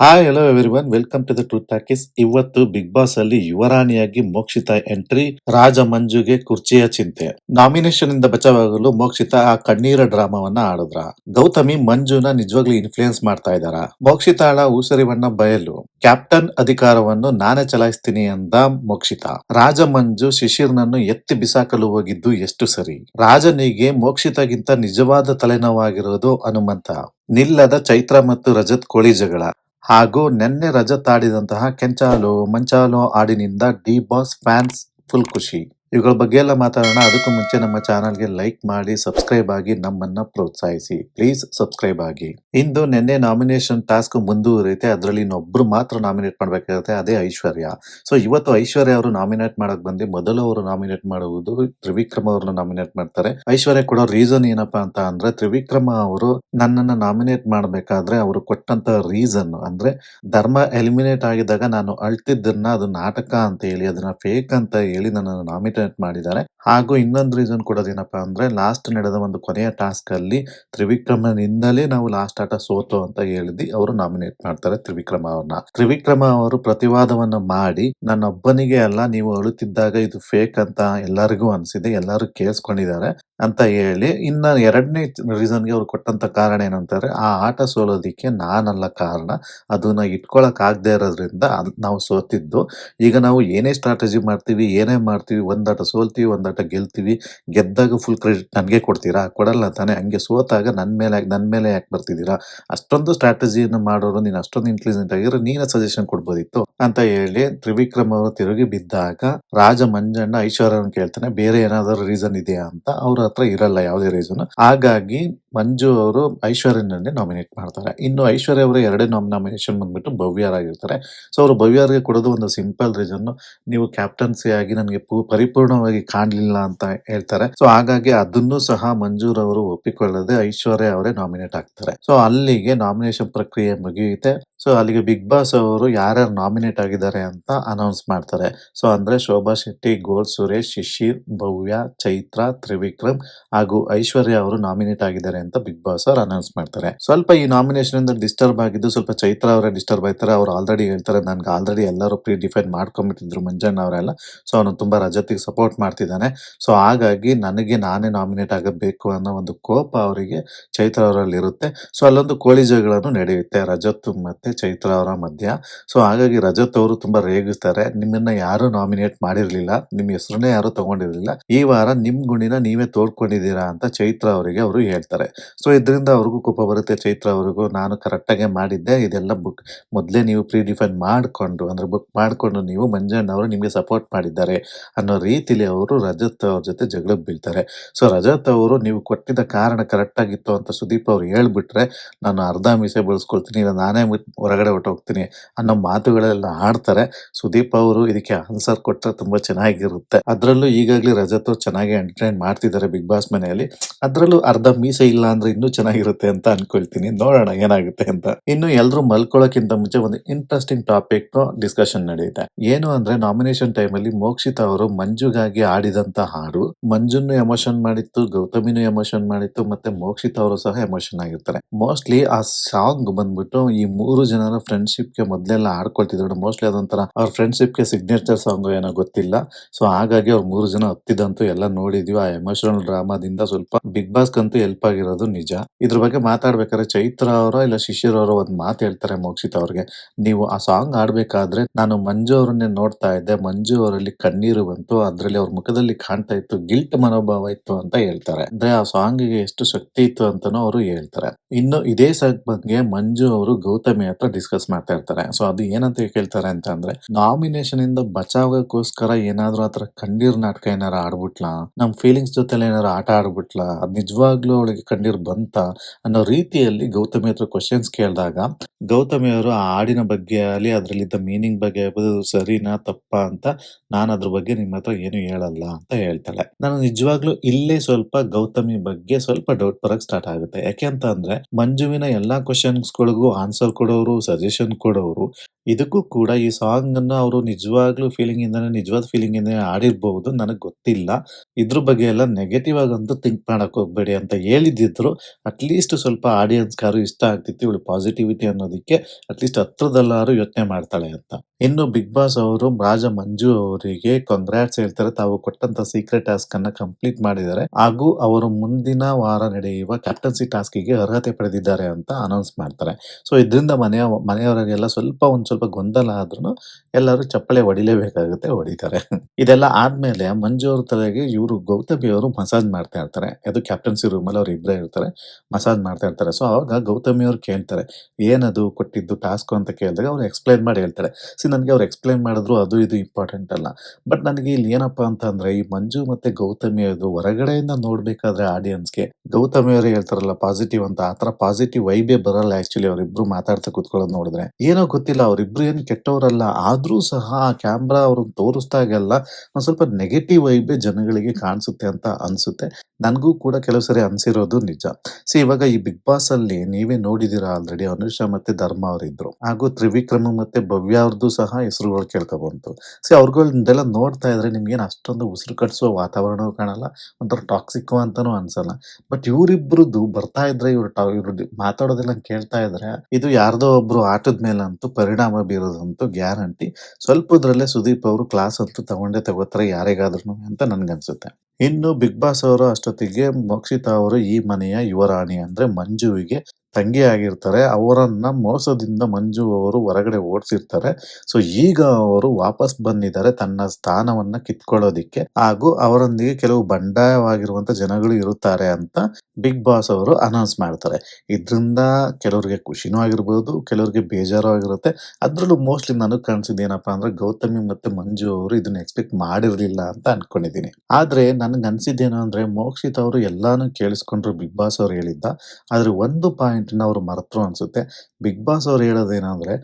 Hi hello everyone welcome to the truth talkies ಇವತ್ತು Bigg Boss ಅಲ್ಲಿ ಯುವರಾಣಿಯಾಗಿ Mokshitha entry ರಾಜ ಮಂಜುಗೆ ಕುರ್ಚಿಯ ಚಿಂತೆ. ನಾಮಿನೇಷನ್ ಇಂದ ಬಚಾವಾಗಲು ಮೋಕ್ಷಿತಾ ಆ ಕಣ್ಣೀರ ಡ್ರಾಮಾವನ್ನ ಆಡಿದ್ರ? ಗೌತಮಿ ಮಂಜುನ ನಿಜವಾಗ್ಲೂ ಇನ್ಫ್ಲೂಯೆನ್ಸ್ ಮಾಡ್ತಾ ಇದಾರ ಮೋಕ್ಷಿತಾಳ ಊಸರಿವಣ್ಣ ಬಯಲು. ಕ್ಯಾಪ್ಟನ್ ಅಧಿಕಾರವನ್ನು ನಾನೇ ಚಲಾಯಿಸ್ತೀನಿ ಅಂದ ಮೋಕ್ಷಿತಾ. ರಾಜ ಮಂಜು ಶಿಶಿರ್ನನ್ನು ಎತ್ತಿ ಬಿಸಾಕಲು ಹೋಗಿದ್ದು ಎಷ್ಟು ಸರಿ? ರಾಜನಿಗೆ ಮೋಕ್ಷಿತಾಗಿಂತ ನಿಜವಾದ ತಲೆನೋವಾಗಿರೋದು ಹನುಮಂತ. ನಿಲ್ಲದ ಚೈತ್ರ ಮತ್ತು ರಜತ್ ಕೋಳಿ ಜಗಳ. ಹಾಗೂ ನೆನ್ನೆ ರಜೆ ಆಡಿದಂತಹ ಕೆಂಚಾಲು ಮಂಚಾಲು ಹಾಡಿನಿಂದ ಡಿ ಬಾಸ್ ಫ್ಯಾನ್ಸ್ ಫುಲ್ ಖುಷಿ. ಇವುಗಳ ಬಗ್ಗೆ ಎಲ್ಲ ಮಾತಾಡೋಣ. ಅದಕ್ಕೂ ಮುಂಚೆ ನಮ್ಮ ಚಾನಲ್ಗೆ ಲೈಕ್ ಮಾಡಿ, ಸಬ್ಸ್ಕ್ರೈಬ್ ಆಗಿ ನಮ್ಮನ್ನ ಪ್ರೋತ್ಸಾಹಿಸಿ. ಪ್ಲೀಸ್ ಸಬ್ಸ್ಕ್ರೈಬ್ ಆಗಿ. ಇಂದು ನಿನ್ನೆ ನಾಮಿನೇಷನ್ ಟಾಸ್ಕ್ ಮುಂದುವರಿಯುತ್ತೆ. ಅದರಲ್ಲಿ ಇನ್ನೊಬ್ರು ಮಾತ್ರ ನಾಮಿನೇಟ್ ಮಾಡಬೇಕಾಗುತ್ತೆ. ಅದೇ ಐಶ್ವರ್ಯ. ಸೊ, ಇವತ್ತು ಐಶ್ವರ್ಯ ಅವರು ನಾಮಿನೇಟ್ ಮಾಡಕ್ ಬಂದು, ಮೊದಲು ಅವರು ನಾಮಿನೇಟ್ ಮಾಡುವುದು ತ್ರಿವಿಕ್ರಮ ಅವ್ರನ್ನ ನಾಮಿನೇಟ್ ಮಾಡ್ತಾರೆ. ಐಶ್ವರ್ಯ ಕೊಡೋ ರೀಸನ್ ಏನಪ್ಪಾ ಅಂತ ಅಂದ್ರೆ, ತ್ರಿವಿಕ್ರಮ ಅವರು ನನ್ನನ್ನ ನಾಮಿನೇಟ್ ಮಾಡಬೇಕಾದ್ರೆ ಅವರು ಕೊಟ್ಟಂತ ರೀಸನ್ ಅಂದ್ರೆ, ಧರ್ಮ ಎಲಿಮಿನೇಟ್ ಆಗಿದಾಗ ನಾನು ಅಳ್ತಿದ್ದನ್ನ, ಅದು ನಾಟಕ ಅಂತ ಹೇಳಿ, ಅದನ್ನ ಫೇಕ್ ಅಂತ ಹೇಳಿ ನನ್ನನ್ನು ನಾಮಿನೇಟ್ ಮಾಡಿದ್ದಾರೆ. ಹಾಗೂ ಇನ್ನೊಂದು ರೀಸನ್ ಕೊಡೋದೇನಪ್ಪ ಅಂದ್ರೆ ಲಾಸ್ಟ್ ನಡೆದ ಒಂದು ಕೊನೆಯ ಟಾಸ್ಕ್ ಅಲ್ಲಿ ತ್ರಿವಿಕ್ರಮನಿಂದಲೇ ನಾವು ಲಾಸ್ಟ್ ಆಟ ಸೋತು ಅಂತ ಹೇಳಿದ್ವಿ ಅವರು ನಾಮಿನೇಟ್ ಮಾಡ್ತಾರೆ ತ್ರಿವಿಕ್ರಮ ಅವ್ರನ್ನ. ತ್ರಿವಿಕ್ರಮ ಅವರು ಪ್ರತಿವಾದವನ್ನು ಮಾಡಿ, ನನ್ನೊಬ್ಬನಿಗೆ ಅಲ್ಲ, ನೀವು ಅಳುತ್ತಿದ್ದಾಗ ಇದು ಫೇಕ್ ಅಂತ ಎಲ್ಲರಿಗೂ ಅನ್ಸಿದೆ, ಎಲ್ಲರೂ ಕೇಳಿಸ್ಕೊಂಡಿದ್ದಾರೆ ಅಂತ ಹೇಳಿ, ಇನ್ನ ಎರಡನೇ ರೀಸನ್ಗೆ ಅವ್ರು ಕೊಟ್ಟಂತ ಕಾರಣ ಏನಂತಾರೆ ಆ ಆಟ ಸೋಲೋದಿಕ್ಕೆ ನಾನಲ್ಲ ಕಾರಣ, ಅದನ್ನ ಇಟ್ಕೊಳಕ್ ಆಗದೆ ಇರೋದ್ರಿಂದ ನಾವು ಸೋತಿದ್ದು. ಈಗ ನಾವು ಏನೇ ಸ್ಟ್ರಾಟಜಿ ಮಾಡ್ತೀವಿ, ಏನೇ ಮಾಡ್ತೀವಿ, ಒಂದಾಟ ಸೋಲ್ತೀವಿ, ಒಂದಾಟ ಗೆಲ್ತೀವಿ. ಗೆದ್ದಾಗ ಫುಲ್ ಕ್ರೆಡಿಟ್ ನನಗೆ ಕೊಡ್ತೀರಾ? ಕೊಡಲ್ಲ ತಾನೇ. ಹಂಗೆ ಸೋತಾಗ ನನ್ನ ಮೇಲೆ ನನ್ನ ಮೇಲೆ ಯಾಕೆ ಬರ್ತಿದ್ದೀರಾ? ಅಷ್ಟೊಂದು ಸ್ಟ್ರಾಟಜಿಯನ್ನು ಮಾಡೋರು, ನೀನು ಅಷ್ಟೊಂದು ಇಂಟೆಲಿಜೆಂಟ್ ಆಗಿರೋ ನೀನೇ ಸಜೆಷನ್ ಕೊಡ್ಬೋದಿತ್ತು ಅಂತ ಹೇಳಿ ತ್ರಿವಿಕ್ರಮ್ ಅವರು ತಿರುಗಿ ಬಿದ್ದಾಗ ರಾಜ ಮಂಜಣ್ಣ ಐಶ್ವರ್ಯನ ಕೇಳ್ತಾನೆ, ಬೇರೆ ಏನಾದರೂ ರೀಸನ್ ಇದೆಯಾ ಅಂತ? ಅವ್ರ ಹತ್ರ ಇರಲ್ಲ ಯಾವುದೇ ರೀಸನ್ ಹಾಗಾಗಿ ಮಂಜು ಅವರು ಐಶ್ವರ್ಯನನ್ನೇ ನಾಮಿನೇಟ್ ಮಾಡ್ತಾರೆ. ಇನ್ನು ಐಶ್ವರ್ಯ ಅವರು ಎರಡೇ ನಾಮಿನೇಷನ್ ಬಂದ್ಬಿಟ್ಟು ಭವ್ಯರಾಗಿರ್ತಾರೆ ಸೊ ಅವರು ಭವ್ಯರಿಗೆ ಕೊಡೋದು ಒಂದು ಸಿಂಪಲ್ ರೀಸನ್ ನೀವು ಕ್ಯಾಪ್ಟನ್ಸಿ ಆಗಿ ನನಗೆ ಪರಿಪೂರ್ಣವಾಗಿ ಕಾಣಲಿಲ್ಲ ಅಂತ ಹೇಳ್ತಾರೆ. ಸೊ ಹಾಗಾಗಿ ಅದನ್ನು ಸಹ ಮಂಜೂರ್ ಅವರು ಒಪ್ಪಿಕೊಳ್ಳದೆ ಐಶ್ವರ್ಯ ಅವರೇ ನಾಮಿನೇಟ್ ಆಗ್ತಾರೆ. ಸೊ ಅಲ್ಲಿಗೆ ನಾಮಿನೇಷನ್ ಪ್ರಕ್ರಿಯೆ ಮುಗಿಯುತ್ತೆ. ಸೊ ಅಲ್ಲಿಗೆ ಬಿಗ್ ಬಾಸ್ ಅವರು ಯಾರ್ಯಾರು ನಾಮಿನೇಟ್ ಆಗಿದ್ದಾರೆ ಅಂತ ಅನೌನ್ಸ್ ಮಾಡ್ತಾರೆ. ಸೊ ಅಂದರೆ ಶೋಭಾ ಶೆಟ್ಟಿ ಗೋಲ್ ಸುರೇಶ್, ಶಿಶಿರ್, ಭವ್ಯ, ಚೈತ್ರ, ತ್ರಿವಿಕ್ರಮ್ ಹಾಗೂ ಐಶ್ವರ್ಯ ಅವರು ನಾಮಿನೇಟ್ ಆಗಿದ್ದಾರೆ ಅಂತ ಬಿಗ್ ಬಾಸ್ ಅವರು ಅನೌನ್ಸ್ ಮಾಡ್ತಾರೆ. ಸ್ವಲ್ಪ ಈ ನಾಮಿನೇಷನ್ ಇಂದ ಡಿಸ್ಟರ್ಬ್ ಆಗಿದ್ದು ಸ್ವಲ್ಪ ಚೈತ್ರ ಅವರೇ ಡಿಸ್ಟರ್ಬ್ ಆಯ್ತಾರೆ ಅವ್ರು ಆಲ್ರೆಡಿ ಹೇಳ್ತಾರೆ, ನನ್ಗೆ ಆಲ್ರೆಡಿ ಎಲ್ಲರೂ ಪ್ರೀ ಡಿಫೈನ್ ಮಾಡ್ಕೊಂಡ್ಬಿಟ್ಟಿದ್ರು ಮಂಜಣ್ಣ ಅವರೆಲ್ಲ ಸೊ ಅವನು ತುಂಬಾ ರಜತಿಗೆ ಸಪೋರ್ಟ್ ಮಾಡ್ತಿದ್ದಾನೆ. ಸೊ ಹಾಗಾಗಿ ನನಗೆ ನಾನೇ ನಾಮಿನೇಟ್ ಆಗಬೇಕು ಅನ್ನೋ ಒಂದು ಕೋಪ ಅವರಿಗೆ ಚೈತ್ರ ಅವರಲ್ಲಿ ಇರುತ್ತೆ ಸೊ ಅಲ್ಲೊಂದು ಕೋಳಿ ಜಗಳನ್ನು ನಡೆಯುತ್ತೆ. ರಜತ್ ಮತ್ತೆ ಚೈತ್ರ ಅವರ ಮಧ್ಯ. ಸೊ ಹಾಗಾಗಿ ರಜತ್ ಅವರು ತುಂಬಾ ರೇಗಿಸ್ತಾರೆ. ನಿಮ್ಮನ್ನ ಯಾರು ನಾಮಿನೇಟ್ ಮಾಡಿರಲಿಲ್ಲ. ನಿಮ್ಮ ಹೆಸರನ್ನೇ ಯಾರು ತಗೊಂಡಿರಲಿಲ್ಲ. ಈ ವಾರ ನಿಮ್ಮ ಗುಣಿನ ನೀವೇ ತೋಡ್ಕೊಂಡಿದ್ದೀರಾ ಅಂತ ಚೈತ್ರ ಅವರಿಗೆ ಅವರು ಹೇಳ್ತಾರೆ. ಸೊ ಇದರಿಂದ ಅವ್ರಿಗೂ ಕೋಪ ಬರುತ್ತೆ. ಚೈತ್ರ ಅವ್ರಿಗೂ, ನಾನು ಕರೆಕ್ಟಾಗೆ ಮಾಡಿದ್ದೆ. ಇದೆಲ್ಲ ಬುಕ್ ಮೊದಲೇ ನೀವು ಪ್ರೀ ಡಿಫೈನ್ ಮಾಡಿಕೊಂಡು, ಅಂದ್ರೆ ಬುಕ್ ಮಾಡಿಕೊಂಡು ನೀವು ಮಂಜಣ್ಣ ಅವರು ನಿಮಗೆ ಸಪೋರ್ಟ್ ಮಾಡಿದ್ದಾರೆ ಅನ್ನೋ ರೀತಿಲಿ ಅವರು ರಜತ್ ಅವ್ರ ಜೊತೆ ಜಗಳ ಬೀಳ್ತಾರೆ. ಸೊ ರಜತ್ ಅವರು ನೀವು ಕೊಟ್ಟಿದ್ದ ಕಾರಣ ಕರೆಕ್ಟಾಗಿತ್ತು ಅಂತ ಸುದೀಪ್ ಅವ್ರು ಹೇಳ್ಬಿಟ್ರೆ, ನಾನು ಅರ್ಧ ಮೀಸೆ ಬಳಸ್ಕೊಳ್ತೀನಿ. ಇಲ್ಲ, ನಾನೇ ಹೊರಗಡೆ ಹೊಟ್ಟೋಗ್ತೀನಿ ಅನ್ನೋ ಮಾತುಗಳೆಲ್ಲ ಆಡ್ತಾರೆ. ಸುದೀಪ್ ಅವರು ಇದಕ್ಕೆ ಆನ್ಸರ್ ಕೊಟ್ಟರೆ ತುಂಬಾ ಚೆನ್ನಾಗಿರುತ್ತೆ. ಅದರಲ್ಲೂ ಈಗಾಗಲೇ ರಜತ್ ಚೆನ್ನಾಗಿ ಎಂಟರ್ಟೈನ್ ಮಾಡ್ತಿದ್ದಾರೆ ಬಿಗ್ ಬಾಸ್ ಮನೆಯಲ್ಲಿ. ಅದರಲ್ಲೂ ಅರ್ಧ ಮೀಸೆ ಇಲ್ಲ ಅಂದ್ರೆ ಇನ್ನೂ ಚೆನ್ನಾಗಿರುತ್ತೆ ಅಂತ ಅನ್ಕೊಳ್ತೀನಿ. ನೋಡೋಣ ಏನಾಗುತ್ತೆ ಅಂತ. ಇನ್ನು ಎಲ್ಲರೂ ಮಲ್ಕೊಳ್ಳೋಕ್ಕಿಂತ ಮುಂಚೆ ಒಂದು ಇಂಟ್ರೆಸ್ಟಿಂಗ್ ಟಾಪಿಕ್ ಡಿಸ್ಕಷನ್ ನಡೆಯುತ್ತೆ ಏನು ಅಂದ್ರೆ ನಾಮಿನೇಷನ್ ಟೈಮ್ ಅಲ್ಲಿ ಮೋಕ್ಷಿತ ಅವರು ಮಂಜುಗಾಗಿ ಆಡಿದಂತ ಹಾಡು. ಮಂಜುನ್ನು ಎಮೋಷನ್ ಮಾಡಿತ್ತು, ಗೌತಮಿನು ಎಮೋಷನ್ ಮಾಡಿತ್ತು, ಮತ್ತೆ ಮೋಕ್ಷಿತ ಅವರು ಸಹ ಎಮೋಷನ್ ಆಗಿರ್ತಾರೆ. ಮೋಸ್ಟ್ಲಿ ಆ ಸಾಂಗ್ ಬಂದ್ಬಿಟ್ಟು ಈ ಮೂರು ಜನರ ಫ್ರೆಂಡ್ಶಿಪ್ಗೆ ಮೊದಲೆಲ್ಲ ಆಡ್ಕೊಳ್ತಿದ್ರು. ಮೋಸ್ಟ್ಲಿ ಅದೊಂಥರ ಅವ್ರ ಫ್ರೆಂಡ್ಶಿಪ್ಗೆ ಸಿಗ್ನೇಚರ್ ಸಾಂಗ್ ಏನೋ ಗೊತ್ತಿಲ್ಲ. ಸೊ ಹಾಗಾಗಿ ಅವ್ರು ಮೂರು ಜನ ಹತ್ತಿದಂತೂ ಎಲ್ಲ ನೋಡಿದ್ವಿ. ಆ ಎಮೋಷನಲ್ ಡ್ರಾಮಾದಿಂದ ಸ್ವಲ್ಪ ಬಿಗ್ ಬಾಸ್ ಕಂತೂ ಹೆಲ್ಪ್ ಆಗಿರೋದು ನಿಜ. ಇದ್ರ ಬಗ್ಗೆ ಮಾತಾಡ್ಬೇಕಾದ್ರೆ ಚೈತ್ರ ಅವರ ಇಲ್ಲ ಶಿಶಿರ್ ಅವರ ಒಂದ್ ಮಾತು ಹೇಳ್ತಾರೆ ಮೋಕ್ಷಿತ್ ಅವ್ರಿಗೆ. ನೀವು ಆ ಸಾಂಗ್ ಆಡ್ಬೇಕಾದ್ರೆ ನಾನು ಮಂಜು ಅವರನ್ನೇ ನೋಡ್ತಾ ಇದ್ದೆ. ಮಂಜು ಅವರಲ್ಲಿ ಕಣ್ಣೀರು ಬಂತು. ಅದ್ರಲ್ಲಿ ಅವ್ರ ಮುಖದಲ್ಲಿ ಕಾಣ್ತಾ ಇತ್ತು. ಗಿಲ್ಟ್ ಮನೋಭಾವ ಇತ್ತು ಅಂತ ಹೇಳ್ತಾರೆ. ಅಂದ್ರೆ ಆ ಸಾಂಗ್ಗೆ ಎಷ್ಟು ಶಕ್ತಿ ಇತ್ತು ಅಂತಾನೂ ಅವರು ಹೇಳ್ತಾರೆ. ಇನ್ನು ಇದೇ ಸಾಂಗ್ ಬಗ್ಗೆ ಮಂಜು ಅವರು ಗೌತಮಿ ಹತ್ರ ಡಿಸ್ಕಸ್ ಮಾಡ್ತಾ ಇರ್ತಾರೆ. ಸೊ ಅದು ಏನಂತ ಕೇಳ್ತಾರೆ ಅಂತ ಅಂದ್ರೆ ನಾಮಿನೇಷನ್ ಇಂದ ಬಚಾವಗೋಸ್ಕರ ಏನಾದ್ರೂ ಆತರ ಕಣ್ಣೀರ್ ನಾಟಕ ಏನಾರ ಆಡ್ಬಿಟ್ಲಾ? ನಮ್ ಫೀಲಿಂಗ್ಸ್ ಜೊತೆ ಏನಾರ ಆಟ ಆಡ್ಬಿಟ್ಲಾ? ಅದ್ ನಿಜವಾಗ್ಲೂ ಅವಳಿಗೆ ಕಣ್ಣೀರ್ ಬಂತ? ಅನ್ನೋ ರೀತಿಯಲ್ಲಿ ಗೌತಮಿ ಹತ್ರ ಕ್ವಶನ್ಸ್ ಕೇಳಿದಾಗ, ಗೌತಮಿ ಅವರು ಆ ಹಾಡಿನ ಬಗ್ಗೆ ಆಗಲಿ, ಅದ್ರಲ್ಲಿದ್ದ ಮೀನಿಂಗ್ ಬಗ್ಗೆ ಆಗ್ಬೋದು ಸರಿನಾ, ತಪ್ಪಾ ಅಂತ ನಾನು ಅದ್ರ ಬಗ್ಗೆ ನಿಮ್ಮ ಹತ್ರ ಏನು ಹೇಳಲ್ಲ ಅಂತ ಹೇಳ್ತಾಳೆ. ನಾನು ನಿಜವಾಗ್ಲೂ ಇಲ್ಲೇ ಸ್ವಲ್ಪ ಗೌತಮಿ ಬಗ್ಗೆ ಸ್ವಲ್ಪ ಡೌಟ್ ಬರಕ್ ಸ್ಟಾರ್ಟ್ ಆಗುತ್ತೆ. ಯಾಕೆ ಅಂತ ಅಂದ್ರೆ, ಮಂಜುವಿನ ಎಲ್ಲಾ ಕ್ವಶನ್ಸ್ ಗಳಿಗೂ ಆನ್ಸರ್ ಕೊಡೋರು ಸಜೆಷನ್ ಕೊಡೋರು ಇದಕ್ಕೂ ಕೂಡ ಈ ಸಾಂಗ್ ಅನ್ನ ಅವರು ನಿಜವಾಗ್ಲೂ ಫೀಲಿಂಗ್ ಇಂದಾನೆ, ನಿಜವಾದ ಫೀಲಿಂಗ್ ಇಂದನೇ ಆಡಿರ್ಬಹುದು ನನಗೆ ಗೊತ್ತಿಲ್ಲ. ಇದ್ರ ಬಗ್ಗೆ ಎಲ್ಲ ನೆಗೆಟಿವ್ ಆಗಂತೂ ಥಿಂಕ್ ಮಾಡಕ್ ಹೋಗ್ಬೇಡಿ ಅಂತ ಹೇಳಿದ್ದಿದ್ರು. ಅಟ್ಲೀಸ್ಟ್ ಸ್ವಲ್ಪ ಆಡಿಯನ್ಸ್ ಕಾರು ಇಷ್ಟ ಆಗ್ತಿತ್ತು, ಇವಳು ಪಾಸಿಟಿವಿಟಿ ಅನ್ನೋದಕ್ಕೆ ಅಟ್ಲೀಸ್ಟ್ ಹತ್ರದಲ್ಲಾರು ಯೋಚನೆ ಮಾಡ್ತಾಳೆ ಅಂತ. ಇನ್ನು ಬಿಗ್ ಬಾಸ್ ಅವರು, ರಾಜ ಮಂಜು ಅವರಿಗೆ ಕಾಂಗ್ರಾಟ್ಸ್ ಹೇಳ್ತಾರೆ. ತಾವು ಕೊಟ್ಟಂತ ಸೀಕ್ರೆಟ್ ಟಾಸ್ಕ್ ಅನ್ನ ಕಂಪ್ಲೀಟ್ ಮಾಡಿದ್ದಾರೆ. ಹಾಗೂ ಅವರು ಮುಂದಿನ ವಾರ ನಡೆಯುವ ಕ್ಯಾಪ್ಟನ್ಸಿ ಟಾಸ್ಕಿಗೆ ಅರ್ಹತೆ ಪಡೆದಿದ್ದಾರೆ ಅಂತ ಅನೌನ್ಸ್ ಮಾಡ್ತಾರೆ. ಸೊ ಇದರಿಂದ ಮನೆಯ, ಮನೆಯವರಿಗೆಲ್ಲ ಸ್ವಲ್ಪ ಒಂದ್ ಸ್ವಲ್ಪ ಗೊಂದಲ ಆದ್ರೂ ಎಲ್ಲರೂ ಚಪ್ಪಳೆ ಹೊಡಿಲೇಬೇಕಾಗುತ್ತೆ, ಹೊಡಿತಾರೆ. ಇದೆಲ್ಲ ಆದ್ಮೇಲೆ ಮಂಜು ಅವ್ರ ತಲೆಗೆ ಇವರು ಗೌತಮಿ ಅವರು ಮಸಾಜ್ ಮಾಡ್ತಾ ಇರ್ತಾರೆ. ಅದು ಕ್ಯಾಪ್ಟನ್ಸಿ ರೂಮ್ ಅಲ್ಲಿ ಅವ್ರು ಇಬ್ಬರೇ ಇರ್ತಾರೆ, ಮಸಾಜ್ ಮಾಡ್ತಾ ಇರ್ತಾರೆ. ಸೊ ಅವಾಗ ಗೌತಮಿ ಅವ್ರು ಕೇಳ್ತಾರೆ, ಏನದು ಕೊಟ್ಟಿದ್ದು ಟಾಸ್ಕ್ ಅಂತ ಕೇಳಿದಾಗ ಅವ್ರು ಎಕ್ಸ್ಪ್ಲೈನ್ ಮಾಡಿ ಹೇಳ್ತಾರೆ. ಸಿ ನನಗೆ ಅವ್ರು ಎಕ್ಸ್ಪ್ಲೈನ್ ಮಾಡಿದ್ರು ಅದು ಇದು ಇಂಪಾರ್ಟೆಂಟ್ ಅಲ್ಲ. ಬಟ್ ನನಗೆ ಇಲ್ಲಿ ಏನಪ್ಪಾ ಅಂತ ಅಂದ್ರೆ, ಈ ಮಂಜು ಮತ್ತೆ ಗೌತಮಿ ಅದು ಹೊರಗಡೆಯಿಂದ ನೋಡ್ಬೇಕಾದ್ರೆ ಆಡಿಯನ್ಸ್ಗೆ ಗೌತಮಿ ಅವರು ಹೇಳ್ತಾರಲ್ಲ ಪಾಸಿಟಿವ್ ಅಂತ ಆತರ ಪಾಸಿಟಿವ್ ವೈಬೇ ಬರಲ್ಲ ಆಕ್ಚುಲಿ ಅವ್ರಿಬ್ರು ಮಾತಾಡ್ತಾ ಕುತ್ಕೊಳ್ಳೋದು ನೋಡಿದ್ರೆ. ಏನೋ ಗೊತ್ತಿಲ್ಲ, ಅವ್ರಿಬ್ರು ಏನ್ ಕೆಟ್ಟವರಲ್ಲ, ಆದರೂ ಸಹ ಆ ಕ್ಯಾಮ್ರಾ ಅವ್ರನ್ನ ತೋರಿಸ್ದಾಗೆಲ್ಲ ಒಂದ್ ಸ್ವಲ್ಪ ನೆಗೆಟಿವ್ ವೈಬೇ ಜನಗಳಿಗೆ ಕಾಣಿಸುತ್ತೆ ಅಂತ ಅನ್ಸುತ್ತೆ. ನನಗೂ ಕೂಡ ಕೆಲವು ಸರಿ ಅನ್ಸಿರೋದು ನಿಜ. ಸಿ ಇವಾಗ ಈ ಬಿಗ್ ಬಾಸ್ ಅಲ್ಲಿ ನೀವೇ ನೋಡಿದ್ದೀರಾ ಆಲ್ರೆಡಿ ಅನುಷಾ ಮತ್ತೆ ಧರ್ಮ ಅವರಿದ್ರು ಹಾಗೂ ತ್ರಿವಿಕ್ರಮ ಮತ್ತೆ ಭವ್ಯ ಅವ್ರದ್ದು ಸಹ ಹೆಸರುಗಳು ಕೇಳ್ಕೊಬಂತು. ಸಿ ಅವ್ರಗಳನ್ನೆಲ್ಲ ನೋಡ್ತಾ ಇದ್ರೆ ನಿಮ್ಗೇನು ಅಷ್ಟೊಂದು ಉಸಿರು ಕಟ್ಸುವ ವಾತಾವರಣವೂ ಕಾಣಲ್ಲ, ಒಂಥರ ಟಾಕ್ಸಿಕ್ ಅಂತಾನೂ ಅನ್ಸಲ್ಲ. ಬಟ್ ಇವರಿಬ್ರದ್ದು ಬರ್ತಾ ಇದ್ರೆ ಇವ್ರು ಇವ್ರು ಮಾತಾಡೋದೆಲ್ಲ ಕೇಳ್ತಾ ಇದ್ರೆ, ಇದು ಯಾರ್ದೋ ಒಬ್ರು ಆಟದ ಮೇಲಂತೂ ಪರಿಣಾಮ ಬೀರೋದಂತೂ ಗ್ಯಾರಂಟಿ. ಸ್ವಲ್ಪದ್ರಲ್ಲೇ ಸುದೀಪ್ ಅವರು ಕ್ಲಾಸ್ ಅಂತೂ ತಗೊಂಡೇ ತಗೋತಾರೆ ಯಾರಿಗಾದ್ರೂ ಅಂತ ನನ್ಗನ್ಸುತ್ತೆ. ಇನ್ನು ಬಿಗ್ ಬಾಸ್ ಅವರು ಅಷ್ಟೊತ್ತಿಗೆ ಮೋಕ್ಷಿತಾ ಅವರು ಈ ಮನೆಯ ಯುವರಾಣಿ ಅಂದ್ರೆ ಮಂಜುವಿಗೆ ತಂಗಿ ಆಗಿರ್ತಾರೆ ಅವರನ್ನ ಮೋಸದಿಂದ ಮಂಜು ಅವರು ಹೊರಗಡೆ ಓಡಿಸಿರ್ತಾರೆ. ಸೊ ಈಗ ಅವರು ವಾಪಸ್ ಬಂದಿದ್ದಾರೆ ತನ್ನ ಸ್ಥಾನವನ್ನ ಕಿತ್ಕೊಳ್ಳೋದಿಕ್ಕೆ. ಹಾಗೂ ಅವರೊಂದಿಗೆ ಕೆಲವು ಬಂಡಾಯವಾಗಿರುವಂತ ಜನಗಳು ಇರುತ್ತಾರೆ ಅಂತ ಬಿಗ್ ಬಾಸ್ ಅವರು ಅನೌನ್ಸ್ ಮಾಡ್ತಾರೆ. ಇದ್ರಿಂದ ಕೆಲವರಿಗೆ ಖುಷಿನೂ ಆಗಿರ್ಬೋದು, ಕೆಲವರಿಗೆ ಬೇಜಾರು ಆಗಿರುತ್ತೆ. ಅದ್ರಲ್ಲೂ ಮೋಸ್ಟ್ಲಿ ನನಗೆ ಕಾಣಿಸಿದ ಏನಪ್ಪಾ ಅಂದ್ರೆ ಗೌತಮಿ ಮತ್ತೆ ಮಂಜು ಅವರು ಇದನ್ನ ಎಕ್ಸ್ಪೆಕ್ಟ್ ಮಾಡಿರ್ಲಿಲ್ಲ ಅಂತ ಅನ್ಕೊಂಡಿದ್ದೀನಿ. ಆದ್ರೆ ನನ್ಗೆ ಅನ್ಸಿದ್ದೇನು ಅಂದ್ರೆ ಮೋಕ್ಷಿತ್ ಅವರು ಎಲ್ಲಾನು ಕೇಳಿಸ್ಕೊಂಡ್ರು ಬಿಗ್ ಬಾಸ್ ಅವ್ರು ಹೇಳಿದ್ದ. ಆದ್ರೆ ಒಂದು ಪಾಯಿಂಟ್ ನ ಅವರು ಮರೆತರು ಅನ್ಸುತ್ತೆ. ಬಿಗ್ ಬಾಸ್ ಅವ್ರು ಹೇಳೋದೇನಂದ್ರೆ,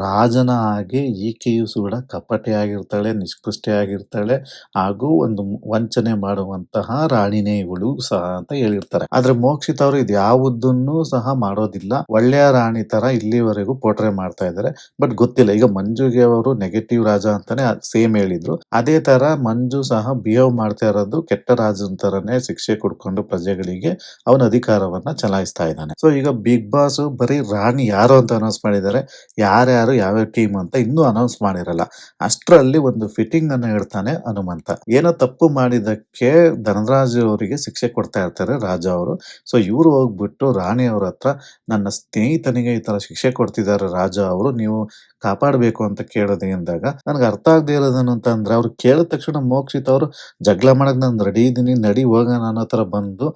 ರಾಜನ ಹಾಗೆ ಈಕೆಯು ಕೂಡ ಕಪಟೆಯಾಗಿರ್ತಾಳೆ ಆಗಿರ್ತಾಳೆ, ನಿಷ್ಕೃಷ್ಟೆ ಆಗಿರ್ತಾಳೆ, ಹಾಗೂ ಒಂದು ವಂಚನೆ ಮಾಡುವಂತಹ ರಾಣಿನೇ ಇವಳು ಸಹ ಅಂತ ಹೇಳಿರ್ತಾರೆ. ಆದ್ರೆ ಮೋಕ್ಷಿತ್ ಅವರು ಇದು ಯಾವುದನ್ನು ಸಹ ಮಾಡೋದಿಲ್ಲ. ಒಳ್ಳೆಯ ರಾಣಿ ತರ ಇಲ್ಲಿವರೆಗೂ ಪೋಟ್ರೆ ಮಾಡ್ತಾ ಇದ್ದಾರೆ. ಬಟ್ ಗೊತ್ತಿಲ್ಲ, ಈಗ ಮಂಜುಗೆ ಅವರು ನೆಗೆಟಿವ್ ರಾಜ ಅಂತಾನೆ ಸೇಮ್ ಹೇಳಿದ್ರು. ಅದೇ ತರ ಮಂಜು ಸಹ ಬಿಹೇವ್ ಮಾಡ್ತಾ ಇರೋದು ಕೆಟ್ಟ ರಾಜನ ತರನೇ ಶಿಕ್ಷೆ ಕೊಡ್ಕೊಂಡು ಪ್ರಜೆಗಳಿಗೆ ಅವನ ಅಧಿಕಾರವನ್ನ ಚಲಾಯಿಸ್ತಾ ಇದ್ದಾನೆ. ಸೊ ಈಗ ಬಿಗ್ ಬಾಸ್ ಬರೀ ರಾಣಿ ಯಾರು ಅಂತ ಅನೌನ್ಸ್ ಮಾಡಿದ್ದಾರೆ, ಯಾರ್ಯಾರು, ಯಾವ್ಯಾವ ಟೀಮ್ ಅಂತ ಇನ್ನೂ ಅನೌನ್ಸ್ ಮಾಡಿರಲ್ಲ. ಅಷ್ಟರಲ್ಲಿ ಒಂದು ಫಿಟ್ಟಿಂಗ್ ಅನ್ನ ಹೇಳ್ತಾನೆ ಹನುಮಂತ. ಏನೋ ತಪ್ಪು ಮಾಡಿದಕ್ಕೆ ಧನರಾಜ್ ಅವರಿಗೆ ಶಿಕ್ಷೆ ಕೊಡ್ತಾ ಇರ್ತಾರೆ ರಾಜ ಅವರು. ಸೊ ಇವರು ಹೋಗ್ಬಿಟ್ಟು ರಾಣಿ ಅವ್ರ ಹತ್ರ, ನನ್ನ ಸ್ನೇಹಿತನಿಗೆ ಈ ತರ ಶಿಕ್ಷೆ ಕೊಡ್ತಿದ್ದಾರೆ ರಾಜ ಅವರು, ನೀವು ಕಾಪಾಡಬೇಕು ಅಂತ ಕೇಳೋದು ಅಂದಾಗ, ನನಗೆ ಅರ್ಥ ಆಗದೆ ಇರೋದೇನು ಅಂತಂದ್ರೆ ಅವ್ರು ಕೇಳಿದ ತಕ್ಷಣ ಮೋಕ್ಷಿತ್ ಅವರು, ಜಗಳ ಮಾಡಕ್ ನಾನು ರೆಡಿ ಇದ್ದೀನಿ ನಡಿ ಹೋಗೋಣ ಅನ್ನೋ ತರ ಬಂದು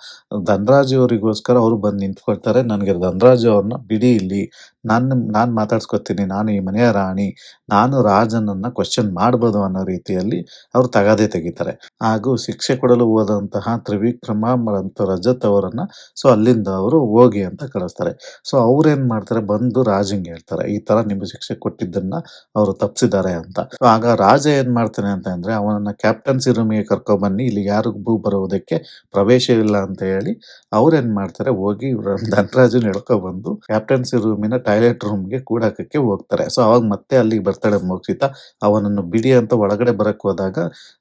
ಧನರಾಜ್ ಅವರಿಗೋಸ್ಕರ ಅವ್ರು ಬಂದು ನಿಂತ್ಕೊಳ್ತಾರೆ, ನನಗೆ ಧನರಾಜ್ ಅವ್ರನ್ನ ಬಿಡಿ ಇಲ್ಲಿ. ನಾನು ನಾನು ಮಾತಾಡ್ಸ್ಕೊತೀನಿ, ನಾನು ಈ ಮನೆಯ ರಾಣಿ, ನಾನು ರಾಜನನ್ನು ಕ್ವಶನ್ ಮಾಡ್ಬೋದು ಅನ್ನೋ ರೀತಿಯಲ್ಲಿ ಅವರು ತಗಾದೆ ತೆಗಿತಾರೆ. ಹಾಗೂ ಶಿಕ್ಷೆ ಕೊಡಲು ಹೋದಂತಹ ತ್ರಿವಿಕ್ರಮ ಮತ್ತು ರಜತ್ ಅವರನ್ನು ಸೊ ಅಲ್ಲಿಂದ ಅವರು ಹೋಗಿ ಅಂತ ಕಳಿಸ್ತಾರೆ. ಸೊ ಅವ್ರೇನು ಮಾಡ್ತಾರೆ, ಬಂದು ರಾಜಂಗೆ ಹೇಳ್ತಾರೆ, ಈ ತರ ನಿಮಗೆ ಶಿಕ್ಷೆ ಕೊಟ್ಟಿದ್ದನ್ನ ಅವರು ತಪ್ಪಿಸಿದ್ದಾರೆ ಅಂತ. ಸೊ ಆಗ ರಾಜ ಏನು ಮಾಡ್ತಾನೆ ಅಂತ ಅಂದರೆ, ಅವನನ್ನ ಕ್ಯಾಪ್ಟನ್ಸಿ ರೂಮಿಗೆ ಕರ್ಕೊಂಡ್ಬನ್ನಿ ಇಲ್ಲಿ ಯಾರಿಗೂ ಬರುವುದಕ್ಕೆ ಪ್ರವೇಶ ಇಲ್ಲ ಅಂತ ಹೇಳಿ, ಅವ್ರೇನು ಮಾಡ್ತಾರೆ, ಹೋಗಿ ಧನರಾಜನ್ ಹೇಳ್ಕೊಬಂದು ಬಂದು ಕ್ಯಾಪ್ಟನ್ಸಿ ರೂಮಿನ ಟಾಯ್ಲೆಟ್ ರೂಮ್ಗೆ ಕೂಡಾಕಕ್ಕೆ ಹೋಗ್ತಾರೆ. ಸೊ, ಅವಾಗ ಮತ್ತೆ ಅಲ್ಲಿಗೆ ಬರ್ತಾಳೆ ಮೋಕ್ಷಿತ. ಅವನನ್ನು ಬಿಡಿ ಅಂತ ಒಳಗಡೆ ಬರಕ್ ಹೋದಾಗ